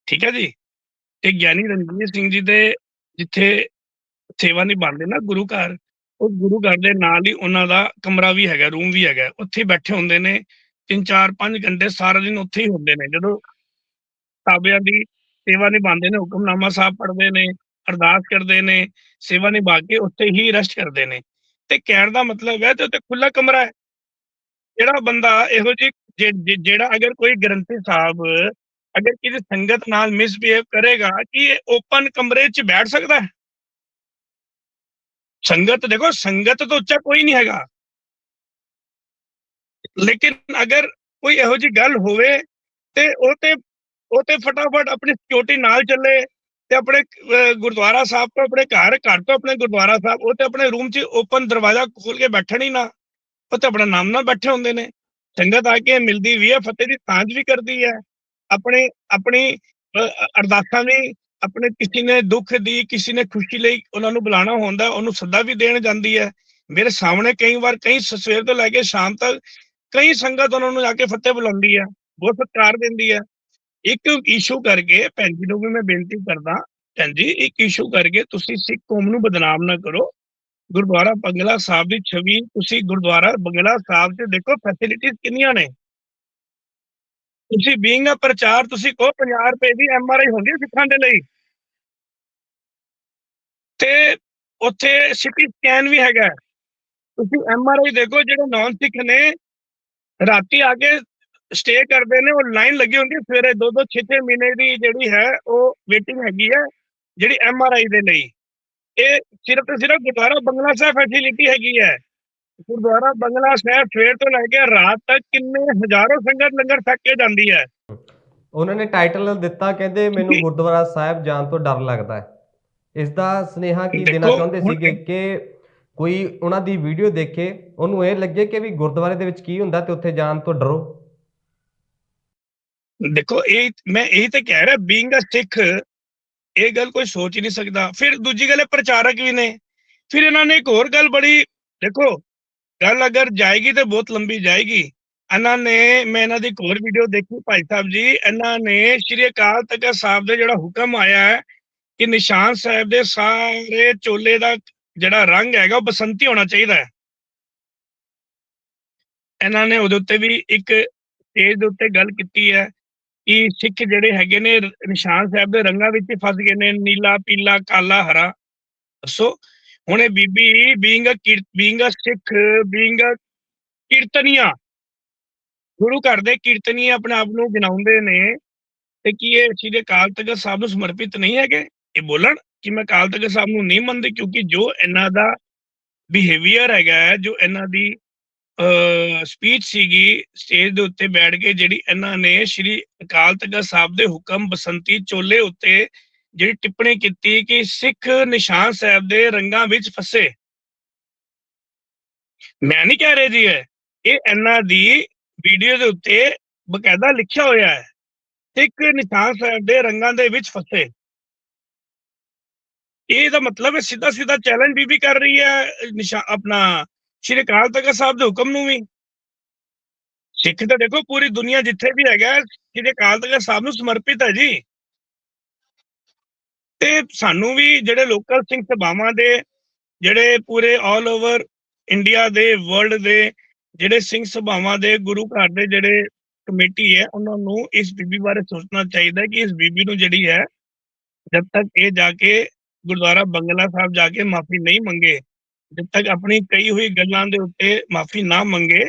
ਠੀਕ ਹੈ ਜੀ? ਤੇ ਗਿਆਨੀ ਰਣਜੀਤ ਸਿੰਘ ਜੀ ਦੇ ਜਿੱਥੇ ਸੇਵਾ ਨਿਭਾਉਂਦੇ ਨਾ ਗੁਰੂ ਘਰ, ਉਹ ਗੁਰੂ ਘਰ ਦੇ ਨਾਲ ਹੀ ਉਹਨਾਂ ਦਾ ਕਮਰਾ ਵੀ ਹੈਗਾ ਰੂਮ ਵੀ ਹੈਗਾ। ਉੱਥੇ ਬੈਠੇ ਹੁੰਦੇ ਨੇ, ਤਿੰਨ ਚਾਰ ਪੰਜ ਘੰਟੇ ਸਾਰਾ ਦਿਨ ਉੱਥੇ ਹੀ ਹੁੰਦੇ ਨੇ। ਜਦੋਂ ਤਾਬਿਆਂ ਦੀ ਸੇਵਾ ਨਿਭਾਉਂਦੇ ਨੇ, ਹੁਕਮਨਾਮਾ ਸਾਹਿਬ ਪੜ੍ਹਦੇ ਨੇ, ਅਰਦਾਸ ਕਰਦੇ ਨੇ, ਸੇਵਾ ਨਿਭਾ ਕੇ ਉੱਥੇ ਹੀ ਰੈਸਟ ਕਰਦੇ ਨੇ। ਤੇ ਕਹਿਣ ਦਾ ਮਤਲਬ ਹੈ ਤੇ ਉੱਥੇ ਖੁੱਲਾ ਕਮਰਾ ਹੈ। ਜਿਹੜਾ ਬੰਦਾ ਇਹੋ ਜਿਹੀ ਜਿਹੜਾ ਅਗਰ ਕੋਈ ਗ੍ਰੰਥੀ ਸਾਹਿਬ ਅਗਰ ਕਿਸੇ ਸੰਗਤ ਨਾਲ ਮਿਸਬਿਹੇਵ ਕਰੇਗਾ ਕਿ ਇਹ ਓਪਨ ਕਮਰੇ 'ਚ ਬੈਠ ਸਕਦਾ ਹੈ? ਸੰਗਤ ਦੇਖੋ, ਸੰਗਤ ਤੋਂ ਉੱਚਾ ਕੋਈ ਨਹੀਂ ਹੈਗਾ। ਲੇਕਿਨ ਅਗਰ ਕੋਈ ਇਹੋ ਜਿਹੀ ਗੱਲ ਹੋਵੇ ਤੇ ਉਹ ਤੇ ਉਹ ਤੇ ਫਟਾਫਟ ਆਪਣੀ ਸਿਕਿਉਰਿਟੀ ਨਾਲ ਚੱਲੇ। ਤੇ ਆਪਣੇ ਅਹ, ਗੁਰਦੁਆਰਾ ਸਾਹਿਬ ਤੋਂ ਆਪਣੇ ਘਰ ਘਰ ਤੋਂ ਆਪਣੇ ਗੁਰਦੁਆਰਾ ਸਾਹਿਬ ਉਹ ਤੇ ਆਪਣੇ ਰੂਮ 'ਚ ਓਪਨ ਦਰਵਾਜ਼ਾ ਖੋਲ ਕੇ ਬੈਠਣ ਹੀ ਨਾ। ਉਹ ਤੇ ਆਪਣਾ ਨਾਮ ਨਾਲ ਬੈਠੇ ਹੁੰਦੇ ਨੇ। ਸੰਗਤ ਆ ਕੇ ਮਿਲਦੀ ਵੀ ਹੈ ਫਤਿਹ ਦੀ ਸਾਂਝ ਵੀ ਕਰਦੀ ਹੈ। ਆਪਣੇ ਆਪਣੀ ਅਹ, ਅਰਦਾਸਾਂ ਵੀ ਆਪਣੇ ਕਿਸੇ ਨੇ ਦੁੱਖ ਦੀ ਕਿਸੇ ਨੇ ਖੁਸ਼ੀ ਲਈ ਉਹਨਾਂ ਨੂੰ ਬੁਲਾਣਾ ਹੁੰਦਾ ਉਹਨੂੰ ਸੱਦਾ ਵੀ ਦੇਣ ਜਾਂਦੀ ਹੈ। ਮੇਰੇ ਸਾਹਮਣੇ ਕਈ ਵਾਰ ਕਈ ਸਵੇਰ ਤੋਂ ਲੈ ਕੇ ਸ਼ਾਮ ਤੱਕ ਕਈ ਸੰਗਤ ਉਹਨਾਂ ਨੂੰ ਜਾ ਕੇ ਫਤਿਹ ਬੁਲਾਉਂਦੀ ਹੈ ਬਹੁਤ ਸਤਿਕਾਰ ਦਿੰਦੀ ਹੈ। ਇੱਕ ਇਸ਼ੂ ਕਰਕੇ ਭੈਣ ਜੀ ਨੂੰ ਵੀ ਮੈਂ ਬੇਨਤੀ ਕਰਦਾ, ਭੈਣ ਜੀ, ਇੱਕ ਇਸ਼ੂ ਕਰਕੇ ਤੁਸੀਂ ਸਿੱਖ ਕੌਮ ਨੂੰ ਬਦਨਾਮ ਨਾ ਕਰੋ। ਗੁਰਦੁਆਰਾ ਬੰਗਲਾ ਸਾਹਿਬ ਦੀ ਛਵੀ ਤੁਸੀਂ ਗੁਰਦੁਆਰਾ ਬੰਗਲਾ ਸਾਹਿਬ 'ਚ ਦੇਖੋ ਫੈਸਿਲਿਟੀਆਂ ਕਿੰਨੀਆਂ ਨੇ। ਤੁਸੀਂ ਬੀਇੰਗ ਅ ਪ੍ਰਚਾਰ ਤੁਸੀਂ ਕਹੋ 50 ਰੁਪਏ ਦੀ ਐਮ ਆਰ ਆਈ ਹੁੰਦੀ ਹੈ ਸਿੱਖਾਂ ਦੇ ਲਈ। ਤੇ ਉੱਥੇ ਸਿਟੀ ਸਕੈਨ ਵੀ ਹੈਗਾ। ਤੁਸੀਂ ਐਮ ਆਰ ਆਈ ਦੇਖੋ ਜਿਹੜੇ ਨਾਨ ਸਿੱਖ ਨੇ, ਰਾਤੀ ਆ ਕੇ ਸਟੇ ਕਰਦੇ ਨੇ ਉਹ ਲਾਈਨ ਲੱਗੀ ਹੁੰਦੀ ਹੈ ਸਵੇਰੇ 2-2 6-6 ਮਹੀਨੇ ਦੀ ਜਿਹੜੀ ਹੈ ਉਹ ਵੇਟਿੰਗ ਹੈਗੀ ਹੈ ਜਿਹੜੀ ਐਮਆਰਆਈ ਦੇ ਲਈ। ਇਹ ਸਿਰਫ ਤੇ ਸਿਰਫ ਗੁਰਦੁਆਰਾ ਬੰਗਲਾ ਸਾਹਿਬ ਫੈਸਿਲਿਟੀ ਹੈਗੀ ਹੈ। ਗੁਰਦੁਆਰਾ ਬੰਗਲਾ ਸਾਹਿਬ ਸਵੇਰ ਤੋਂ ਲੈ ਕੇ ਰਾਤ ਤੱਕ ਕਿੰਨੇ ਹਜ਼ਾਰਾਂ ਸੰਗਤ ਲੰਗਰ ਛਕ ਕੇ ਜਾਂਦੀ ਹੈ। ਉਹਨਾਂ ਨੇ ਟਾਈਟਲ ਦਿੱਤਾ ਕਹਿੰਦੇ ਮੈਨੂੰ। ਗੁਰਦੁਆਰਾ ਸਾਹਿਬ ਜਾਣ ਤੋਂ ਡਰ ਲੱਗਦਾ ਹੈ। ਇਸ ਦਾ ਸੁਨੇਹਾ ਕੀ ਦੇਣਾ ਚਾਹੁੰਦੇ ਸੀਗੇ ਕਿ ਕੋਈ ਉਹਨਾਂ ਦੀ ਵੀਡੀਓ ਦੇਖੇ ਉਹਨੂੰ ਇਹ ਲੱਗੇ ਕਿ ਵੀ ਗੁਰਦੁਆਰੇ ਦੇ ਵਿੱਚ ਕੀ ਹੁੰਦਾ ਤੇ ਉੱਥੇ ਜਾਣ ਤੋਂ ਡਰੋ? ਦੇਖੋ, ਇਹ, ਮੈਂ ਇਹੀ ਤਾਂ ਕਹਿ ਰਿਹਾ ਬੀਇੰਗ ਅ ਸਿੱਖ, ਇਹ ਗੱਲ ਕੋਈ ਸੋਚ ਹੀ ਨਹੀਂ ਸਕਦਾ। ਫਿਰ ਦੂਜੀ ਗੱਲ, ਇਹ ਪ੍ਰਚਾਰਕ ਵੀ ਨੇ। ਫਿਰ ਇਹਨਾਂ ਨੇ ਇੱਕ ਹੋਰ ਗੱਲ ਬੜੀ, ਦੇਖੋ, ਗੱਲ ਅਗਰ ਜਾਏਗੀ ਤੇ ਬਹੁਤ ਲੰਬੀ ਜਾਏਗੀ। ਇਹਨਾਂ ਨੇ, ਮੈਂ ਇਹਨਾਂ ਦੀ ਇੱਕ ਹੋਰ ਵੀਡੀਓ ਦੇਖੀ, ਭਾਈ ਸਾਹਿਬ ਜੀ, ਇਹਨਾਂ ਨੇ ਸ਼੍ਰੀ ਅਕਾਲ ਤਖਤ ਸਾਹਿਬ ਦੇ ਜਿਹੜਾ ਹੁਕਮ ਆਇਆ ਹੈ ਕਿ ਨਿਸ਼ਾਨ ਸਾਹਿਬ ਦੇ ਸਾਰੇ ਚੋਲੇ ਦਾ ਜਿਹੜਾ ਰੰਗ ਹੈਗਾ, ਉਹ ਬਸੰਤੀ ਹੋਣਾ ਚਾਹੀਦਾ ਹੈ। ਇਹਨਾਂ ਨੇ ਉਹਦੇ ਉੱਤੇ ਵੀ ਇੱਕ ਸਟੇਜ ਦੇ ਉੱਤੇ ਗੱਲ ਕੀਤੀ ਹੈ। ਕਿ ਸਿੱਖ ਜਿਹੜੇ ਹੈਗੇ ਨੇ ਨਿਸ਼ਾਨ ਸਾਹਿਬ ਦੇ ਰੰਗਾਂ ਵਿੱਚ ਫਸ ਗਏ ਨੇ ਨੀਲਾ ਪੀਲਾ ਕਾਲਾ ਹਰਾ। ਦੱਸੋ ਹੁਣ ਇਹ ਬੀਬੀ being a being a Sikh being a ਕੀਰਤਨੀਆ ਗੁਰੂ ਘਰ ਦੇ ਕੀਰਤਨੀ ਆਪਣੇ ਆਪ ਨੂੰ ਗਿਣਾਉਂਦੇ ਨੇ ਤੇ ਕੀ ਇਹ ਸ੍ਰੀ ਅਕਾਲ ਤਖਤ ਸਾਹਿਬ ਨੂੰ ਸਮਰਪਿਤ ਨਹੀਂ ਹੈਗੇ? ਇਹ ਬੋਲਣ ਕਿ ਮੈਂ ਕਾਲ ਤਖਤ ਸਾਹਿਬ ਨੂੰ ਨਹੀਂ ਮੰਨਦੇ ਕਿਉਂਕਿ ਜੋ ਇਹਨਾਂ ਦਾ ਬਿਹੇਵੀਅਰ ਹੈਗਾ ਹੈ, ਜੋ ਇਹਨਾਂ ਦੀ ਸਪੀਚ ਸੀਗੀ ਸਟੇਜ ਦੇ ਉੱਤੇ ਬੈਠ ਕੇ ਜਿਹੜੀ ਇਹਨਾਂ ਨੇ ਸ਼੍ਰੀ ਅਕਾਲ ਤਖਤ ਸਾਹਿਬ ਦੇ ਹੁਕਮ ਬਸੰਤੀ ਚੋਲੇ ਉੱਤੇ ਜਿਹੜੀ ਟਿੱਪਣੀ ਕੀਤੀ ਕਿ ਸਿੱਖ ਨਿਸ਼ਾਨ ਸਾਹਿਬ ਦੇ ਰੰਗਾਂ ਵਿੱਚ ਫਸੇ। ਮੈਂ ਨਹੀਂ ਕਹਿ ਰਿਹਾ ਜੀ ਇਹ। ਇਹਨਾਂ ਦੀ ਵੀਡੀਓ ਦੇ ਉੱਤੇ ਬਕਾਇਦਾ ਲਿਖਿਆ ਹੋਇਆ ਹੈ। ਸਿੱਖ ਨਿਸ਼ਾਨ ਸਾਹਿਬ ਦੇ ਰੰਗਾਂ ਦੇ ਵਿੱਚ ਫਸੇ। ਇਹ ਦਾ ਮਤਲਬ ਹੈ ਸਿੱਧਾ ਸਿੱਧਾ ਚੈਲੰਜ ਬੀਬੀ ਕਰ ਰਹੀ ਹੈ, ਨਿਸ਼ਾ ਆਪਣਾ ਸ਼੍ਰੀ ਅਕਾਲ ਤਖਤ ਸਾਹਿਬ ਦੇ ਹੁਕਮ ਨੂੰ ਵੀ। ਸਿੱਖ ਤਾਂ ਦੇਖੋ ਪੂਰੀ ਦੁਨੀਆ ਜਿੱਥੇ ਵੀ ਹੈਗਾ, ਸ਼੍ਰੀ ਅਕਾਲ ਤਖਤ ਸਾਹਿਬ ਨੂੰ ਸਮਰਪਿਤ ਹੈ ਜੀ। ਤੇ ਸਾਨੂੰ ਵੀ ਜਿਹੜੇ ਲੋਕਲ ਸਿੰਘ ਸਭਾਵਾਂ ਦੇ, ਜਿਹੜੇ ਪੂਰੇ ਆਲ ਓਵਰ ਇੰਡੀਆ ਦੇ ਵਰਲਡ ਦੇ, ਜਿਹੜੇ ਸਿੰਘ ਸਭਾਵਾਂ ਦੇ, ਗੁਰੂ ਘਰ ਦੇ ਜਿਹੜੇ ਕਮੇਟੀ ਹੈ, ਉਹਨਾਂ ਨੂੰ ਇਸ ਬੀਬੀ ਬਾਰੇ ਸੋਚਣਾ ਚਾਹੀਦਾ ਕਿ ਇਸ ਬੀਬੀ ਨੂੰ ਜਿਹੜੀ ਹੈ, ਜਦ ਤੱਕ ਇਹ ਜਾ ਕੇ ਗੁਰਦੁਆਰਾ ਬੰਗਲਾ ਸਾਹਿਬ ਜਾ ਕੇ ਮਾਫੀ ਨਹੀਂ ਮੰਗੇ ਜਦ ਤੱਕ ਆਪਣੀ ਕਈ ਹੋਈ ਗੱਲਾਂ ਦੇ ਉੱਤੇ ਮਾਫੀ ਨਾ ਮੰਗੇ,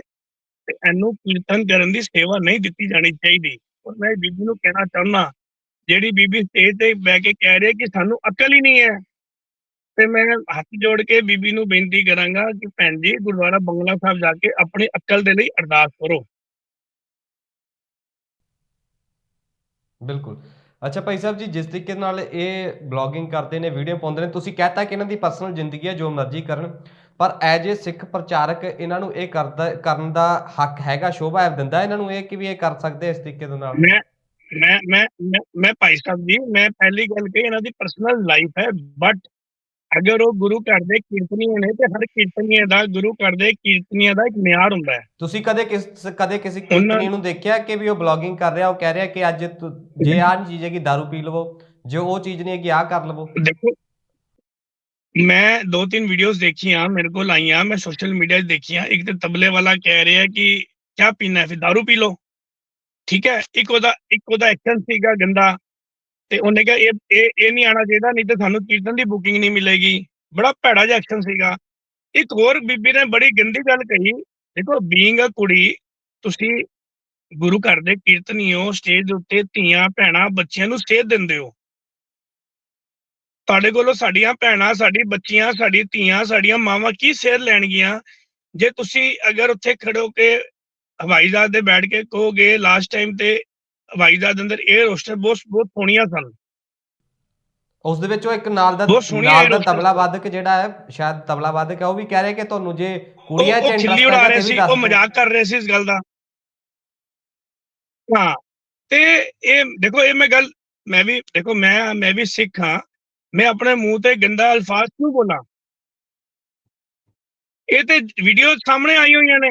ਤੇ ਇਹਨੂੰ ਕੀਰਤਨ ਕਰਨ ਦੀ ਸੇਵਾ ਨਹੀਂ ਦਿੱਤੀ ਜਾਣੀ ਚਾਹੀਦੀ। ਔਰ ਮੈਂ ਬੀਬੀ ਨੂੰ ਕਹਿਣਾ ਚਾਹੁੰਦਾ, ਜਿਹੜੀ ਬੀਬੀ ਸਟੇਜ ਤੇ ਬਹਿ ਕੇ ਕਹਿ ਰਹੀ ਹੈ ਕਿ ਸਾਨੂੰ ਅਕਲ ਹੀ ਨਹੀਂ ਹੈ, ਤੇ ਮੈਂ ਹੱਥ ਜੋੜ ਕੇ ਬੀਬੀ ਨੂੰ ਬੇਨਤੀ ਕਰਾਂਗਾ ਕਿ ਭੈਣ ਜੀ, ਗੁਰਦੁਆਰਾ ਬੰਗਲਾ ਸਾਹਿਬ ਜਾ ਕੇ ਆਪਣੀ ਅਕਲ ਦੇ ਲਈ ਅਰਦਾਸ ਕਰੋ। ਬਿਲਕੁਲ। ਅੱਛਾ ਭਾਈ ਸਾਹਿਬ ਜੀ, ਜਿਸ ਤਰੀਕੇ ਨਾਲ ਇਹ ਬਲੌਗਿੰਗ ਕਰਦੇ ਨੇ ਵੀਡੀਓ ਪਾਉਂਦੇ ਨੇ, ਤੁਸੀਂ ਕਹਤਾ ਕਿ ਇਹਨਾਂ ਦੀ ਪਰਸਨਲ ਜ਼ਿੰਦਗੀ ਹੈ ਜੋ ਮਰਜ਼ੀ ਕਰਨ, ਪਰ ਐਜ ਏ ਸਿੱਖ ਪ੍ਰਚਾਰਕ ਇਹਨਾਂ ਨੂੰ ਇਹ ਕਰਦਾ, ਕਰਨ ਦਾ ਹੱਕ ਹੈਗਾ, ਸ਼ੋਭਾ ਹੈ ਦਿੰਦਾ ਇਹਨਾਂ ਨੂੰ ਇਹ ਕਿ ਵੀ ਇਹ ਕਰ ਸਕਦੇ ਇਸ ਤਰੀਕੇ ਦੇ ਨਾਲ? ਮੈਂ ਮੈਂ, ਮੈਂ- ਮੈਂ ਭਾਈ ਸਾਹਿਬ ਜੀ, ਮੈਂ ਪਹਿਲੀ ਗੱਲ ਕਹੀ, ਇਹਨਾਂ ਦੀ ਪਰਸਨਲ ਲਾਈਫ ਹੈ ਬਟ ਅਗਰ ਉਹ ਗੁਰੂ ਘਰ ਦੇ ਕੀਰਤਨੀਏ ਨੇ ਤੇ ਹਰ ਕੀਰਤਨੀਏ ਦਾ ਗੁਰੂ ਘਰ ਦੇ ਕੀਰਤਨੀਏ ਦਾ ਇੱਕ ਮਿਆਰ ਹੁੰਦਾ ਹੈ ਤੁਸੀਂ ਕਦੇ ਕਿਸ ਕਦੇ ਕਿਸੇ ਉਹਨਾਂ- ਕੀਰਤਨੀ ਨੂੰ ਦੇਖਿਆ ਕਿ ਵੀ ਉਹ ਬਲੌਗਿੰਗ ਕਰ ਰਿਹਾ ਉਹ ਕਹਿ ਰਿਹਾ ਕਿ ਅੱਜ ਤੁ- ਜੇ ਆਹ ਚੀਜ਼ ਹੈ ਕਿ दारू ਪੀ ਲਵੋ ਜੇ ਉਹ ਚੀਜ਼ ਨਹੀਂ ਹੈ ਕਿ ਆਹ ਕਰ ਲਵੋ ਦੇਖੋ ਮੈਂ ਦੋ ਤਿੰਨ ਵੀਡੀਓਜ਼ ਦੇਖੀਆਂ ਮੇਰੇ ਕੋਲ ਆਈਆਂ ਮੈਂ ਸੋਸ਼ਲ ਮੀਡੀਆ 'ਤੇ ਦੇਖੀਆਂ ਇੱਕ ਤੇ ਤਬਲੇ ਵਾਲਾ ਕਹਿ ਰਿਹਾ ਕਿ ਚਾਹ ਪੀਣਾ ਹੈ ਫਿਰ दारू ਪੀ ਲਓ ਠੀਕ ਹੈ ਇੱਕ ਉਹਦਾ ਇੱਕ ਉਹਦਾ ਐਕਸ਼ਨ ਸੀਗਾ ਗੰਦਾ ਤੇ ਉਹਨੇ ਕਿਹਾ, ਇਹ ਇਹ ਇਹ ਨਹੀਂ ਆਣਾ ਚਾਹੀਦਾ, ਨਹੀਂ ਤੇ ਸਾਨੂੰ ਕੀਰਤਨ ਦੀ ਬੁਕਿੰਗ ਨਹੀਂ ਮਿਲੇਗੀ। ਬੜਾ ਭੈੜਾ ਜਿਹਾ ਐਕਸ਼ਨ ਸੀਗਾ। ਇੱਕ ਹੋਰ ਬੀਬੀ ਨੇ ਬੜੀ ਗੰਦੀ ਗੱਲ ਕਹੀ, ਦੇਖੋ ਬੀਇੰਗ ਅ ਕੁੜੀ, ਤੁਸੀਂ ਗੁਰੂ ਘਰ ਦੇ ਕੀਰਤਨੀ ਸਟੇਜ ਦੇ ਉੱਤੇ ਧੀਆਂ, ਭੈਣਾਂ, ਬੱਚਿਆਂ ਨੂੰ ਸੇਧ ਦਿੰਦੇ ਹੋ। ਤੁਹਾਡੇ ਕੋਲੋਂ ਸਾਡੀਆਂ ਭੈਣਾਂ, ਸਾਡੀ ਬੱਚੀਆਂ, ਸਾਡੀ ਧੀਆਂ, ਸਾਡੀਆਂ ਮਾਵਾਂ ਕੀ ਸੇਧ ਲੈਣਗੀਆਂ? ਜੇ ਤੁਸੀਂ ਅਗਰ ਉੱਥੇ ਖੜੋ ਕੇ ਹਵਾਈ ਜਹਾਜ਼ ਦੇ ਬੈਠ ਕੇ ਕਹੋਗੇ ਲਾਸਟ ਟਾਈਮ ਤੇ ਹਵਾਈ ਜਹਾਜ਼ ਅੰਦਰ 에ਅਰ ਹੋਸਟਰ ਬਹੁਤ ਬਹੁਤ ਸੋਹਣੀਆਂ ਸਨ। ਉਸ ਦੇ ਵਿੱਚ ਉਹ ਇੱਕ ਨਾਲ ਦਾ ਨਾਲ ਦਾ ਤਬਲਾ ਵਾਦਕ ਜਿਹੜਾ ਹੈ ਸ਼ਾਇਦ ਤਬਲਾ ਵਾਦਕ ਹੈ ਉਹ ਵੀ ਕਹਿ ਰਿਹਾ ਕਿ ਤੁਹਾਨੂੰ ਜੇ ਕੁੜੀਆਂ ਚ ਇੰਟਰਸਟ ਉਡਾ ਰਹੇ ਸੀ ਉਹ ਮਜ਼ਾਕ ਕਰ ਰਹੇ ਸੀ ਇਸ ਗੱਲ ਦਾ। ਹਾਂ ਤੇ ਇਹ ਦੇਖੋ ਇਹ ਮੈਂ ਗੱਲ ਮੈਂ ਵੀ ਦੇਖੋ ਮੈਂ ਮੈਂ ਵੀ ਸਿੱਖ ਹਾਂ। ਮੈਂ ਆਪਣੇ ਮੂੰਹ ਤੇ ਗੰਦਾ ਅਲਫਾਜ਼ ਕਿਉਂ ਬੋਲਾਂ? ਇਹ ਤੇ ਵੀਡੀਓ ਸਾਹਮਣੇ ਆਈ ਹੋਈਆਂ ਨੇ।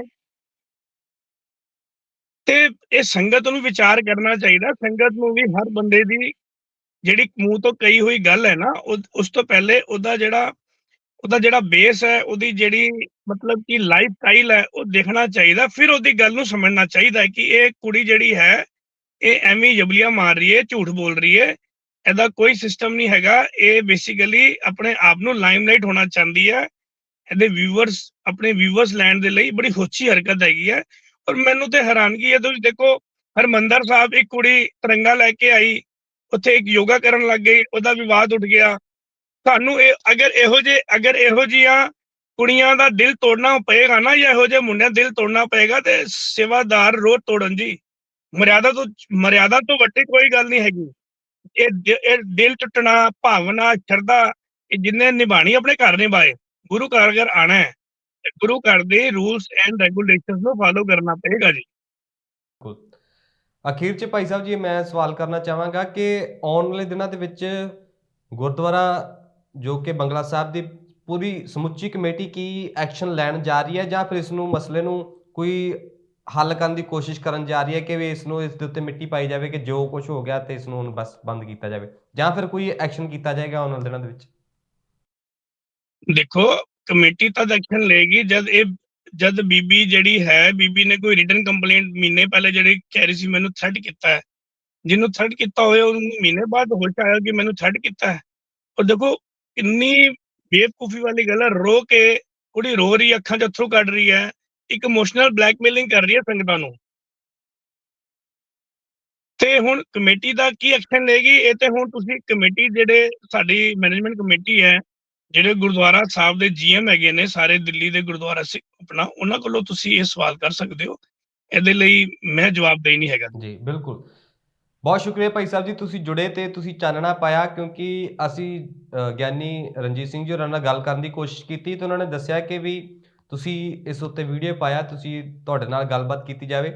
ਤੇ ਇਹ ਸੰਗਤ ਨੂੰ ਵਿਚਾਰ ਕਰਨਾ ਚਾਹੀਦਾ। ਸੰਗਤ ਨੂੰ ਵੀ ਹਰ ਬੰਦੇ ਦੀ ਜਿਹੜੀ ਮੂੰਹ ਤੋਂ ਕਹੀ ਹੋਈ ਗੱਲ ਹੈ ਨਾ, ਉਹ- ਉਸ ਤੋਂ ਪਹਿਲੇ ਉਹਦਾ ਜਿਹੜਾ ਉਹਦਾ ਜਿਹੜਾ ਬੇਸ ਹੈ, ਉਹਦੀ ਜਿਹੜੀ ਮਤਲਬ ਕਿ ਲਾਈਫ ਸਟਾਈਲ ਹੈ, ਉਹ ਦੇਖਣਾ ਚਾਹੀਦਾ। ਫਿਰ ਉਹਦੀ ਗੱਲ ਨੂੰ ਸਮਝਣਾ ਚਾਹੀਦਾ ਕਿ ਇਹ ਕੁੜੀ ਜਿਹੜੀ ਹੈ, ਇਹ ਐਵੇਂ ਹੀ ਜਬਲੀਆਂ ਮਾਰ ਰਹੀ ਹੈ, ਝੂਠ ਬੋਲ ਰਹੀ ਹੈ। ਇਹਦਾ ਕੋਈ ਸਿਸਟਮ ਨਹੀਂ ਹੈਗਾ। ਇਹ ਬੇਸਿਕਲੀ ਆਪਣੇ ਆਪ ਨੂੰ ਲਾਈਮਲਾਈਟ ਹੋਣਾ ਚਾਹੁੰਦੀ ਹੈ। ਇਹਦੇ ਵਿਊਅਰਸ ਆਪਣੇ ਵਿਊਅਰਸ ਲੈਣ ਦੇ ਲਈ ਬੜੀ ਹੋਛੀ ਹਰਕਤ ਹੈਗੀ ਹੈ। ਔਰ ਮੈਨੂੰ ਤੇ ਹੈਰਾਨਗੀ ਹੈ, ਤੁਸੀਂ ਦੇਖੋ, ਹਰਮੰਦਰ ਸਾਹਿਬ ਇੱਕ ਕੁੜੀ ਤਿਰੰਗਾ ਲੈ ਕੇ ਆਈ, ਉੱਥੇ ਇੱਕ ਯੋਗਾ ਕਰਨ ਲੱਗ ਗਈ, ਉਹਦਾ ਵਿਵਾਦ ਉੱਠ ਗਿਆ। ਤੁਹਾਨੂੰ ਇਹ, ਅਗਰ ਇਹੋ ਜੇ ਅਗਰ ਇਹੋ ਜੀਆਂ ਕੁੜੀਆਂ ਦਾ ਦਿਲ ਤੋੜਨਾ ਪਏਗਾ ਨਾ, ਜਾਂ ਇਹੋ ਜਿਹੇ ਮੁੰਡਿਆਂ ਦਾ ਦਿਲ ਤੋੜਨਾ ਪਏਗਾ, ਤੇ ਸੇਵਾਦਾਰ ਰੋਜ਼ ਤੋੜਨ ਜੀ। ਮਰਿਆਦਾ ਤੋਂ ਮਰਿਆਦਾ ਤੋਂ ਵੱਡੀ ਕੋਈ ਗੱਲ ਨਹੀਂ ਹੈਗੀ। ਇਹ ਇਹ ਦਿਲ ਟੁੱਟਣਾ, ਭਾਵਨਾ, ਸ਼ਰਧਾ, ਇਹ ਜਿੰਨੇ ਨਿਭਾਣੀ ਆਪਣੇ ਘਰ ਨਿਭਾਏ। ਗੁਰੂ ਘਰ ਅਗਰ ਆਣਾ ਹੈ ਗੁਰੂ ਘਰ ਦੇ ਰੂਲਸ ਐਂਡ ਰੈਗੂਲੇਸ਼ਨਸ ਨੂੰ ਫਾਲੋ ਕਰਨਾ ਪਏਗਾ ਜੀ। ਅਖੀਰ 'ਚ ਭਾਈ ਸਾਹਿਬ ਜੀ ਮੈਂ ਸਵਾਲ ਕਰਨਾ ਚਾਹਾਂਗਾ ਕਿ ਆਉਣ ਵਾਲੇ ਦਿਨਾਂ ਦੇ ਵਿੱਚ ਗੁਰਦੁਆਰਾ ਜੋ ਕਿ ਬੰਗਲਾ ਸਾਹਿਬ ਦੀ ਪੂਰੀ ਸਮੁੱਚੀ ਕਮੇਟੀ ਕੀ ਐਕਸ਼ਨ ਲੈਣ ਜਾ ਰਹੀ ਹੈ ਜਾਂ ਫਿਰ ਇਸ ਨੂੰ ਮਸਲੇ ਨੂੰ ਕੋਈ ਹੱਲ ਕਰਨ ਦੀ ਕੋਸ਼ਿਸ਼ ਕਰਨ ਜਾ ਰਹੀ ਹੈ ਕਿ ਵੀ ਇਸ ਨੂੰ ਇਸ ਦੇ ਉੱਤੇ ਮਿੱਟੀ ਪਾਈ ਜਾਵੇ ਕਿ ਜੋ ਕੁਝ ਹੋ ਗਿਆ ਤੇ ਇਸ ਨੂੰ ਹੁਣ ਬਸ ਬੰਦ ਕੀਤਾ ਜਾਵੇ ਜਾਂ ਫਿਰ ਕੋਈ ਐਕਸ਼ਨ ਕੀਤਾ ਜਾਏਗਾ ਆਉਣ ਵਾਲੇ ਦਿਨਾਂ ਦੇ ਵਿੱਚ? ਦੇਖੋ ਕਮੇਟੀ ਤਾਂ ਐਕਸ਼ਨ ਲਏਗੀ, ਜਦ ਇਹ, ਜਦ ਬੀਬੀ ਜਿਹੜੀ ਹੈ, ਬੀਬੀ ਨੇ ਕੋਈ ਰਿਟਨ ਕੰਪਲੇਂਟ ਮਹੀਨੇ ਪਹਿਲੇ ਜਿਹੜੀ ਕਹਿ ਰਹੀ ਸੀ, ਮੈਨੂੰ ਥ੍ਰੈਟ ਕੀਤਾ ਹੈ। ਜਿਹਨੂੰ ਥ੍ਰੈਟ ਕੀਤਾ ਹੋਇਆ ਉਹਨੂੰ ਮਹੀਨੇ ਬਾਅਦ ਹੋਸ਼ ਆਇਆ ਕਿ ਮੈਨੂੰ ਥ੍ਰੈਟ ਕੀਤਾ ਹੈ। ਔਰ ਦੇਖੋ, ਕਿੰਨੀ ਬੇਵਕੂਫੀ ਵਾਲੀ ਗੱਲ ਹੈ, ਰੋ ਕੇ ਕੁੜੀ ਰੋ ਰਹੀ ਅੱਖਾਂ 'ਚ ਅਥਰੂ ਕੱਢ ਰਹੀ ਹੈ, ਇੱਕ ਇਮੋਸ਼ਨਲ ਬਲੈਕਮੇਲਿੰਗ ਕਰ ਰਹੀ ਹੈ ਸੰਗਤਾਂ ਨੂੰ। ਤੇ ਹੁਣ ਕਮੇਟੀ ਦਾ ਕੀ ਐਕਸ਼ਨ ਲਏਗੀ? ਇਹ ਤੇ ਹੁਣ ਤੁਸੀਂ ਕਮੇਟੀ ਜਿਹੜੇ ਸਾਡੀ ਮੈਨੇਜਮੈਂਟ ਕਮੇਟੀ ਹੈ ਜਿਹੜੇ ਗੁਰਦੁਆਰਾ ਸਾਹਿਬ ਦੇ ਜੀਐਮ ਹੈਗੇ ਨੇ ਸਾਰੇ ਦਿੱਲੀ ਦੇ ਗੁਰਦੁਆਰਾ ਸਿੱਖ ਆਪਣਾ ਉਹਨਾਂ ਕੋਲੋਂ ਤੁਸੀਂ ਇਹ ਸਵਾਲ ਕਰ ਸਕਦੇ ਹੋ। ਇਹਦੇ ਲਈ ਮੈਂ ਜਵਾਬਦੇਹੀ ਨਹੀਂ ਹੈਗਾ। ਜੀ ਬਿਲਕੁਲ। ਬਹੁਤ ਸ਼ੁਕਰੀਆ ਭਾਈ ਸਾਹਿਬ ਜੀ ਤੁਸੀਂ ਜੁੜੇ ਤੇ ਤੁਸੀਂ ਚਾਨਣਾ ਪਾਇਆ ਕਿਉਂਕਿ ਅਸੀਂ ਗਿਆਨੀ ਰਣਜੀਤ ਸਿੰਘ ਜੀ ਹੋਰਾਂ ਨਾਲ ਗੱਲ ਕਰਨ ਦੀ ਕੋਸ਼ਿਸ਼ ਕੀਤੀ ਤੇ ਉਹਨਾਂ ਨੇ ਦੱਸਿਆ ਕਿ ਵੀ ਤੁਸੀਂ ਇਸ ਉੱਤੇ ਵੀਡੀਓ ਪਾਇਆ ਤੁਸੀਂ ਤੁਹਾਡੇ ਨਾਲ ਗੱਲਬਾਤ ਕੀਤੀ ਜਾਵੇ।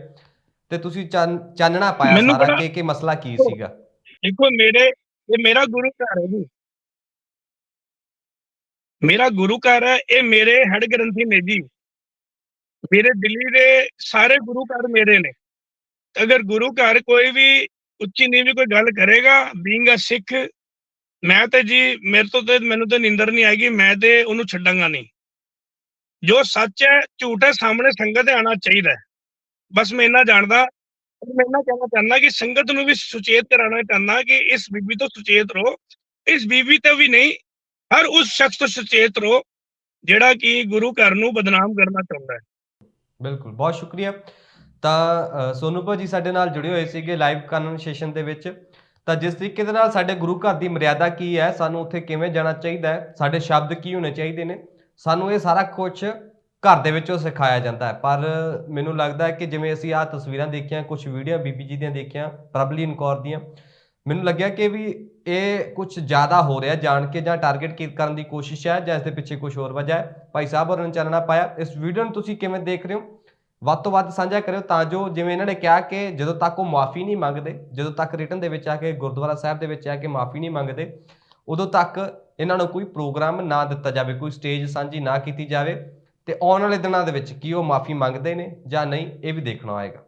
ਤੇ ਤੁਸੀਂ ਚਾਨ- ਚਾਨਣਾ ਪਾਇਆ ਸਾਰਾ ਕਿ ਕਿ ਮਸਲਾ ਕੀ ਸੀਗਾ? ਦੇਖੋ ਮੇਰੇ ਇਹ ਮੇਰਾ ਗੁਰੂ ਘਰ ਹੈ ਜੀ। ਮੇਰਾ ਗੁਰੂ ਘਰ ਹੈ, ਇਹ ਮੇਰੇ ਹੈਡ ਗ੍ਰੰਥੀ ਨੇ ਜੀ। ਮੇਰੇ ਦਿੱਲੀ ਦੇ ਸਾਰੇ ਗੁਰੂ ਘਰ ਮੇਰੇ ਨੇ। ਅਗਰ ਗੁਰੂ ਘਰ ਕੋਈ ਵੀ ਉੱਚੀ ਨੀਵੀਂ ਕੋਈ ਗੱਲ ਕਰੇਗਾ ਬੀਇੰਗ ਅ ਸਿੱਖ ਮੈਂ ਤੇ ਜੀ, ਮੇਰੇ ਤੋਂ ਤੇ ਮੈਨੂੰ ਤੇ ਨਿੰਦਰ ਨਹੀਂ ਆਏਗੀ, ਮੈਂ ਤੇ ਉਹਨੂੰ ਛੱਡਾਂਗਾ ਨਹੀਂ। ਜੋ ਸੱਚ ਹੈ, ਝੂਠ ਹੈ, ਸਾਹਮਣੇ ਸੰਗਤ ਤੇ ਆਣਾ ਚਾਹੀਦਾ ਬਸ ਮੈਂ ਇੰਨਾ ਜਾਣਦਾ, ਮੈਂ ਇਹਨਾਂ ਕਹਿਣਾ ਚਾਹੁੰਦਾ ਕਿ ਸੰਗਤ ਨੂੰ ਵੀ ਸੁਚੇਤ ਕਰਾਉਣਾ ਚਾਹੁੰਦਾ ਕਿ ਇਸ ਬੀਬੀ ਤੋਂ ਸੁਚੇਤ ਰਹੋ। ਇਸ ਬੀਬੀ ਤੇ ਵੀ ਨਹੀਂ ਹਰ ਉਸ ਸ਼ਖਸ ਤੋਂ ਸੁਚੇਤ ਰਹੋ, ਜਿਹੜਾ ਕਿ ਗੁਰੂ ਘਰ ਨੂੰ ਬਦਨਾਮ ਕਰਨਾ ਚਾਹੁੰਦਾ ਹੈ। ਬਿਲਕੁਲ, ਬਹੁਤ ਸ਼ੁਕਰੀਆ। ਤਾਂ ਸੋਨੂ ਭਾਜੀ ਸਾਡੇ ਨਾਲ ਜੁੜੇ ਹੋਏ ਸੀਗੇ ਲਾਈਵ ਕਨਵਰਸੇਸ਼ਨ ਦੇ ਵਿੱਚ। ਤਾਂ ਜਿਸ ਤਰੀਕੇ ਦੇ ਨਾਲ ਸਾਡੇ ਗੁਰੂ ਘਰ ਦੀ ਮਰਿਆਦਾ ਕੀ ਹੈ, ਸਾਨੂੰ ਉੱਥੇ ਕਿਵੇਂ ਜਾਣਾ ਚਾਹੀਦਾ ਹੈ, ਸਾਡੇ ਸ਼ਬਦ ਕੀ ਹੋਣੇ ਚਾਹੀਦੇ ਨੇ, ਸਾਨੂੰ ਇਹ ਸਾਰਾ ਕੁਝ ਘਰ ਦੇ ਵਿੱਚੋਂ ਸਿਖਾਇਆ ਜਾਂਦਾ ਹੈ। ਪਰ ਮੈਨੂੰ ਲੱਗਦਾ ਹੈ ਕਿ ਜਿਵੇਂ ਅਸੀਂ ਆਹ ਤਸਵੀਰਾਂ ਦੇਖੀਆਂ ਕੁਝ ਵੀਡੀਓ ਬੀਬੀ ਜੀ ਦੀਆਂ ਦੇਖੀਆਂ, ਪ੍ਰਬਲੀਨ ਕੌਰ ਦੀਆਂ ਮੈਨੂੰ ਲੱਗਿਆ ਕਿ ਵੀ ਇਹ ਕੁਝ ਜ਼ਿਆਦਾ ਹੋ ਰਿਹਾ, ਜਾਣ ਕੇ ਜਾਂ ਟਾਰਗੇਟ ਕਰਨ ਦੀ ਕੋਸ਼ਿਸ਼ ਹੈ ਜਾਂ ਇਸ ਦੇ ਪਿੱਛੇ ਕੁਝ ਹੋਰ ਵਜ੍ਹਾ ਹੈ। ਭਾਈ ਸਾਹਿਬ ਹੋਰਾਂ ਨੇ ਚਾਨਣਾ ਪਾਇਆ। ਇਸ ਵੀਡੀਓ ਨੂੰ ਤੁਸੀਂ ਕਿਵੇਂ ਦੇਖ ਰਹੇ ਹੋ? ਵੱਧ ਤੋਂ ਵੱਧ ਸਾਂਝਾ ਕਰਿਓ ਤਾਂ ਜੋ ਜਿਵੇਂ ਇਹਨਾਂ ਨੇ ਕਿਹਾ ਕਿ ਜਦੋਂ ਤੱਕ ਉਹ ਮਾਫੀ ਨਹੀਂ ਮੰਗਦੇ, ਜਦੋਂ ਤੱਕ ਰਿਟਨ ਦੇ ਵਿੱਚ ਆ ਕੇ, ਗੁਰਦੁਆਰਾ ਸਾਹਿਬ ਦੇ ਵਿੱਚ ਆ ਕੇ ਮਾਫੀ ਨਹੀਂ ਮੰਗਦੇ, ਉਦੋਂ ਤੱਕ ਇਹਨਾਂ ਨੂੰ ਕੋਈ ਪ੍ਰੋਗਰਾਮ ਨਾ ਦਿੱਤਾ ਜਾਵੇ, ਕੋਈ ਸਟੇਜ ਸਾਂਝੀ ਨਾ ਕੀਤੀ ਜਾਵੇ ਤੇ ਆਉਣ ਵਾਲੇ ਦਿਨਾਂ ਦੇ ਵਿੱਚ ਕੀ ਉਹ ਮਾਫੀ ਮੰਗਦੇ ਨੇ ਜਾਂ ਨਹੀਂ, ਇਹ ਵੀ ਦੇਖਣਾ ਆਏਗਾ।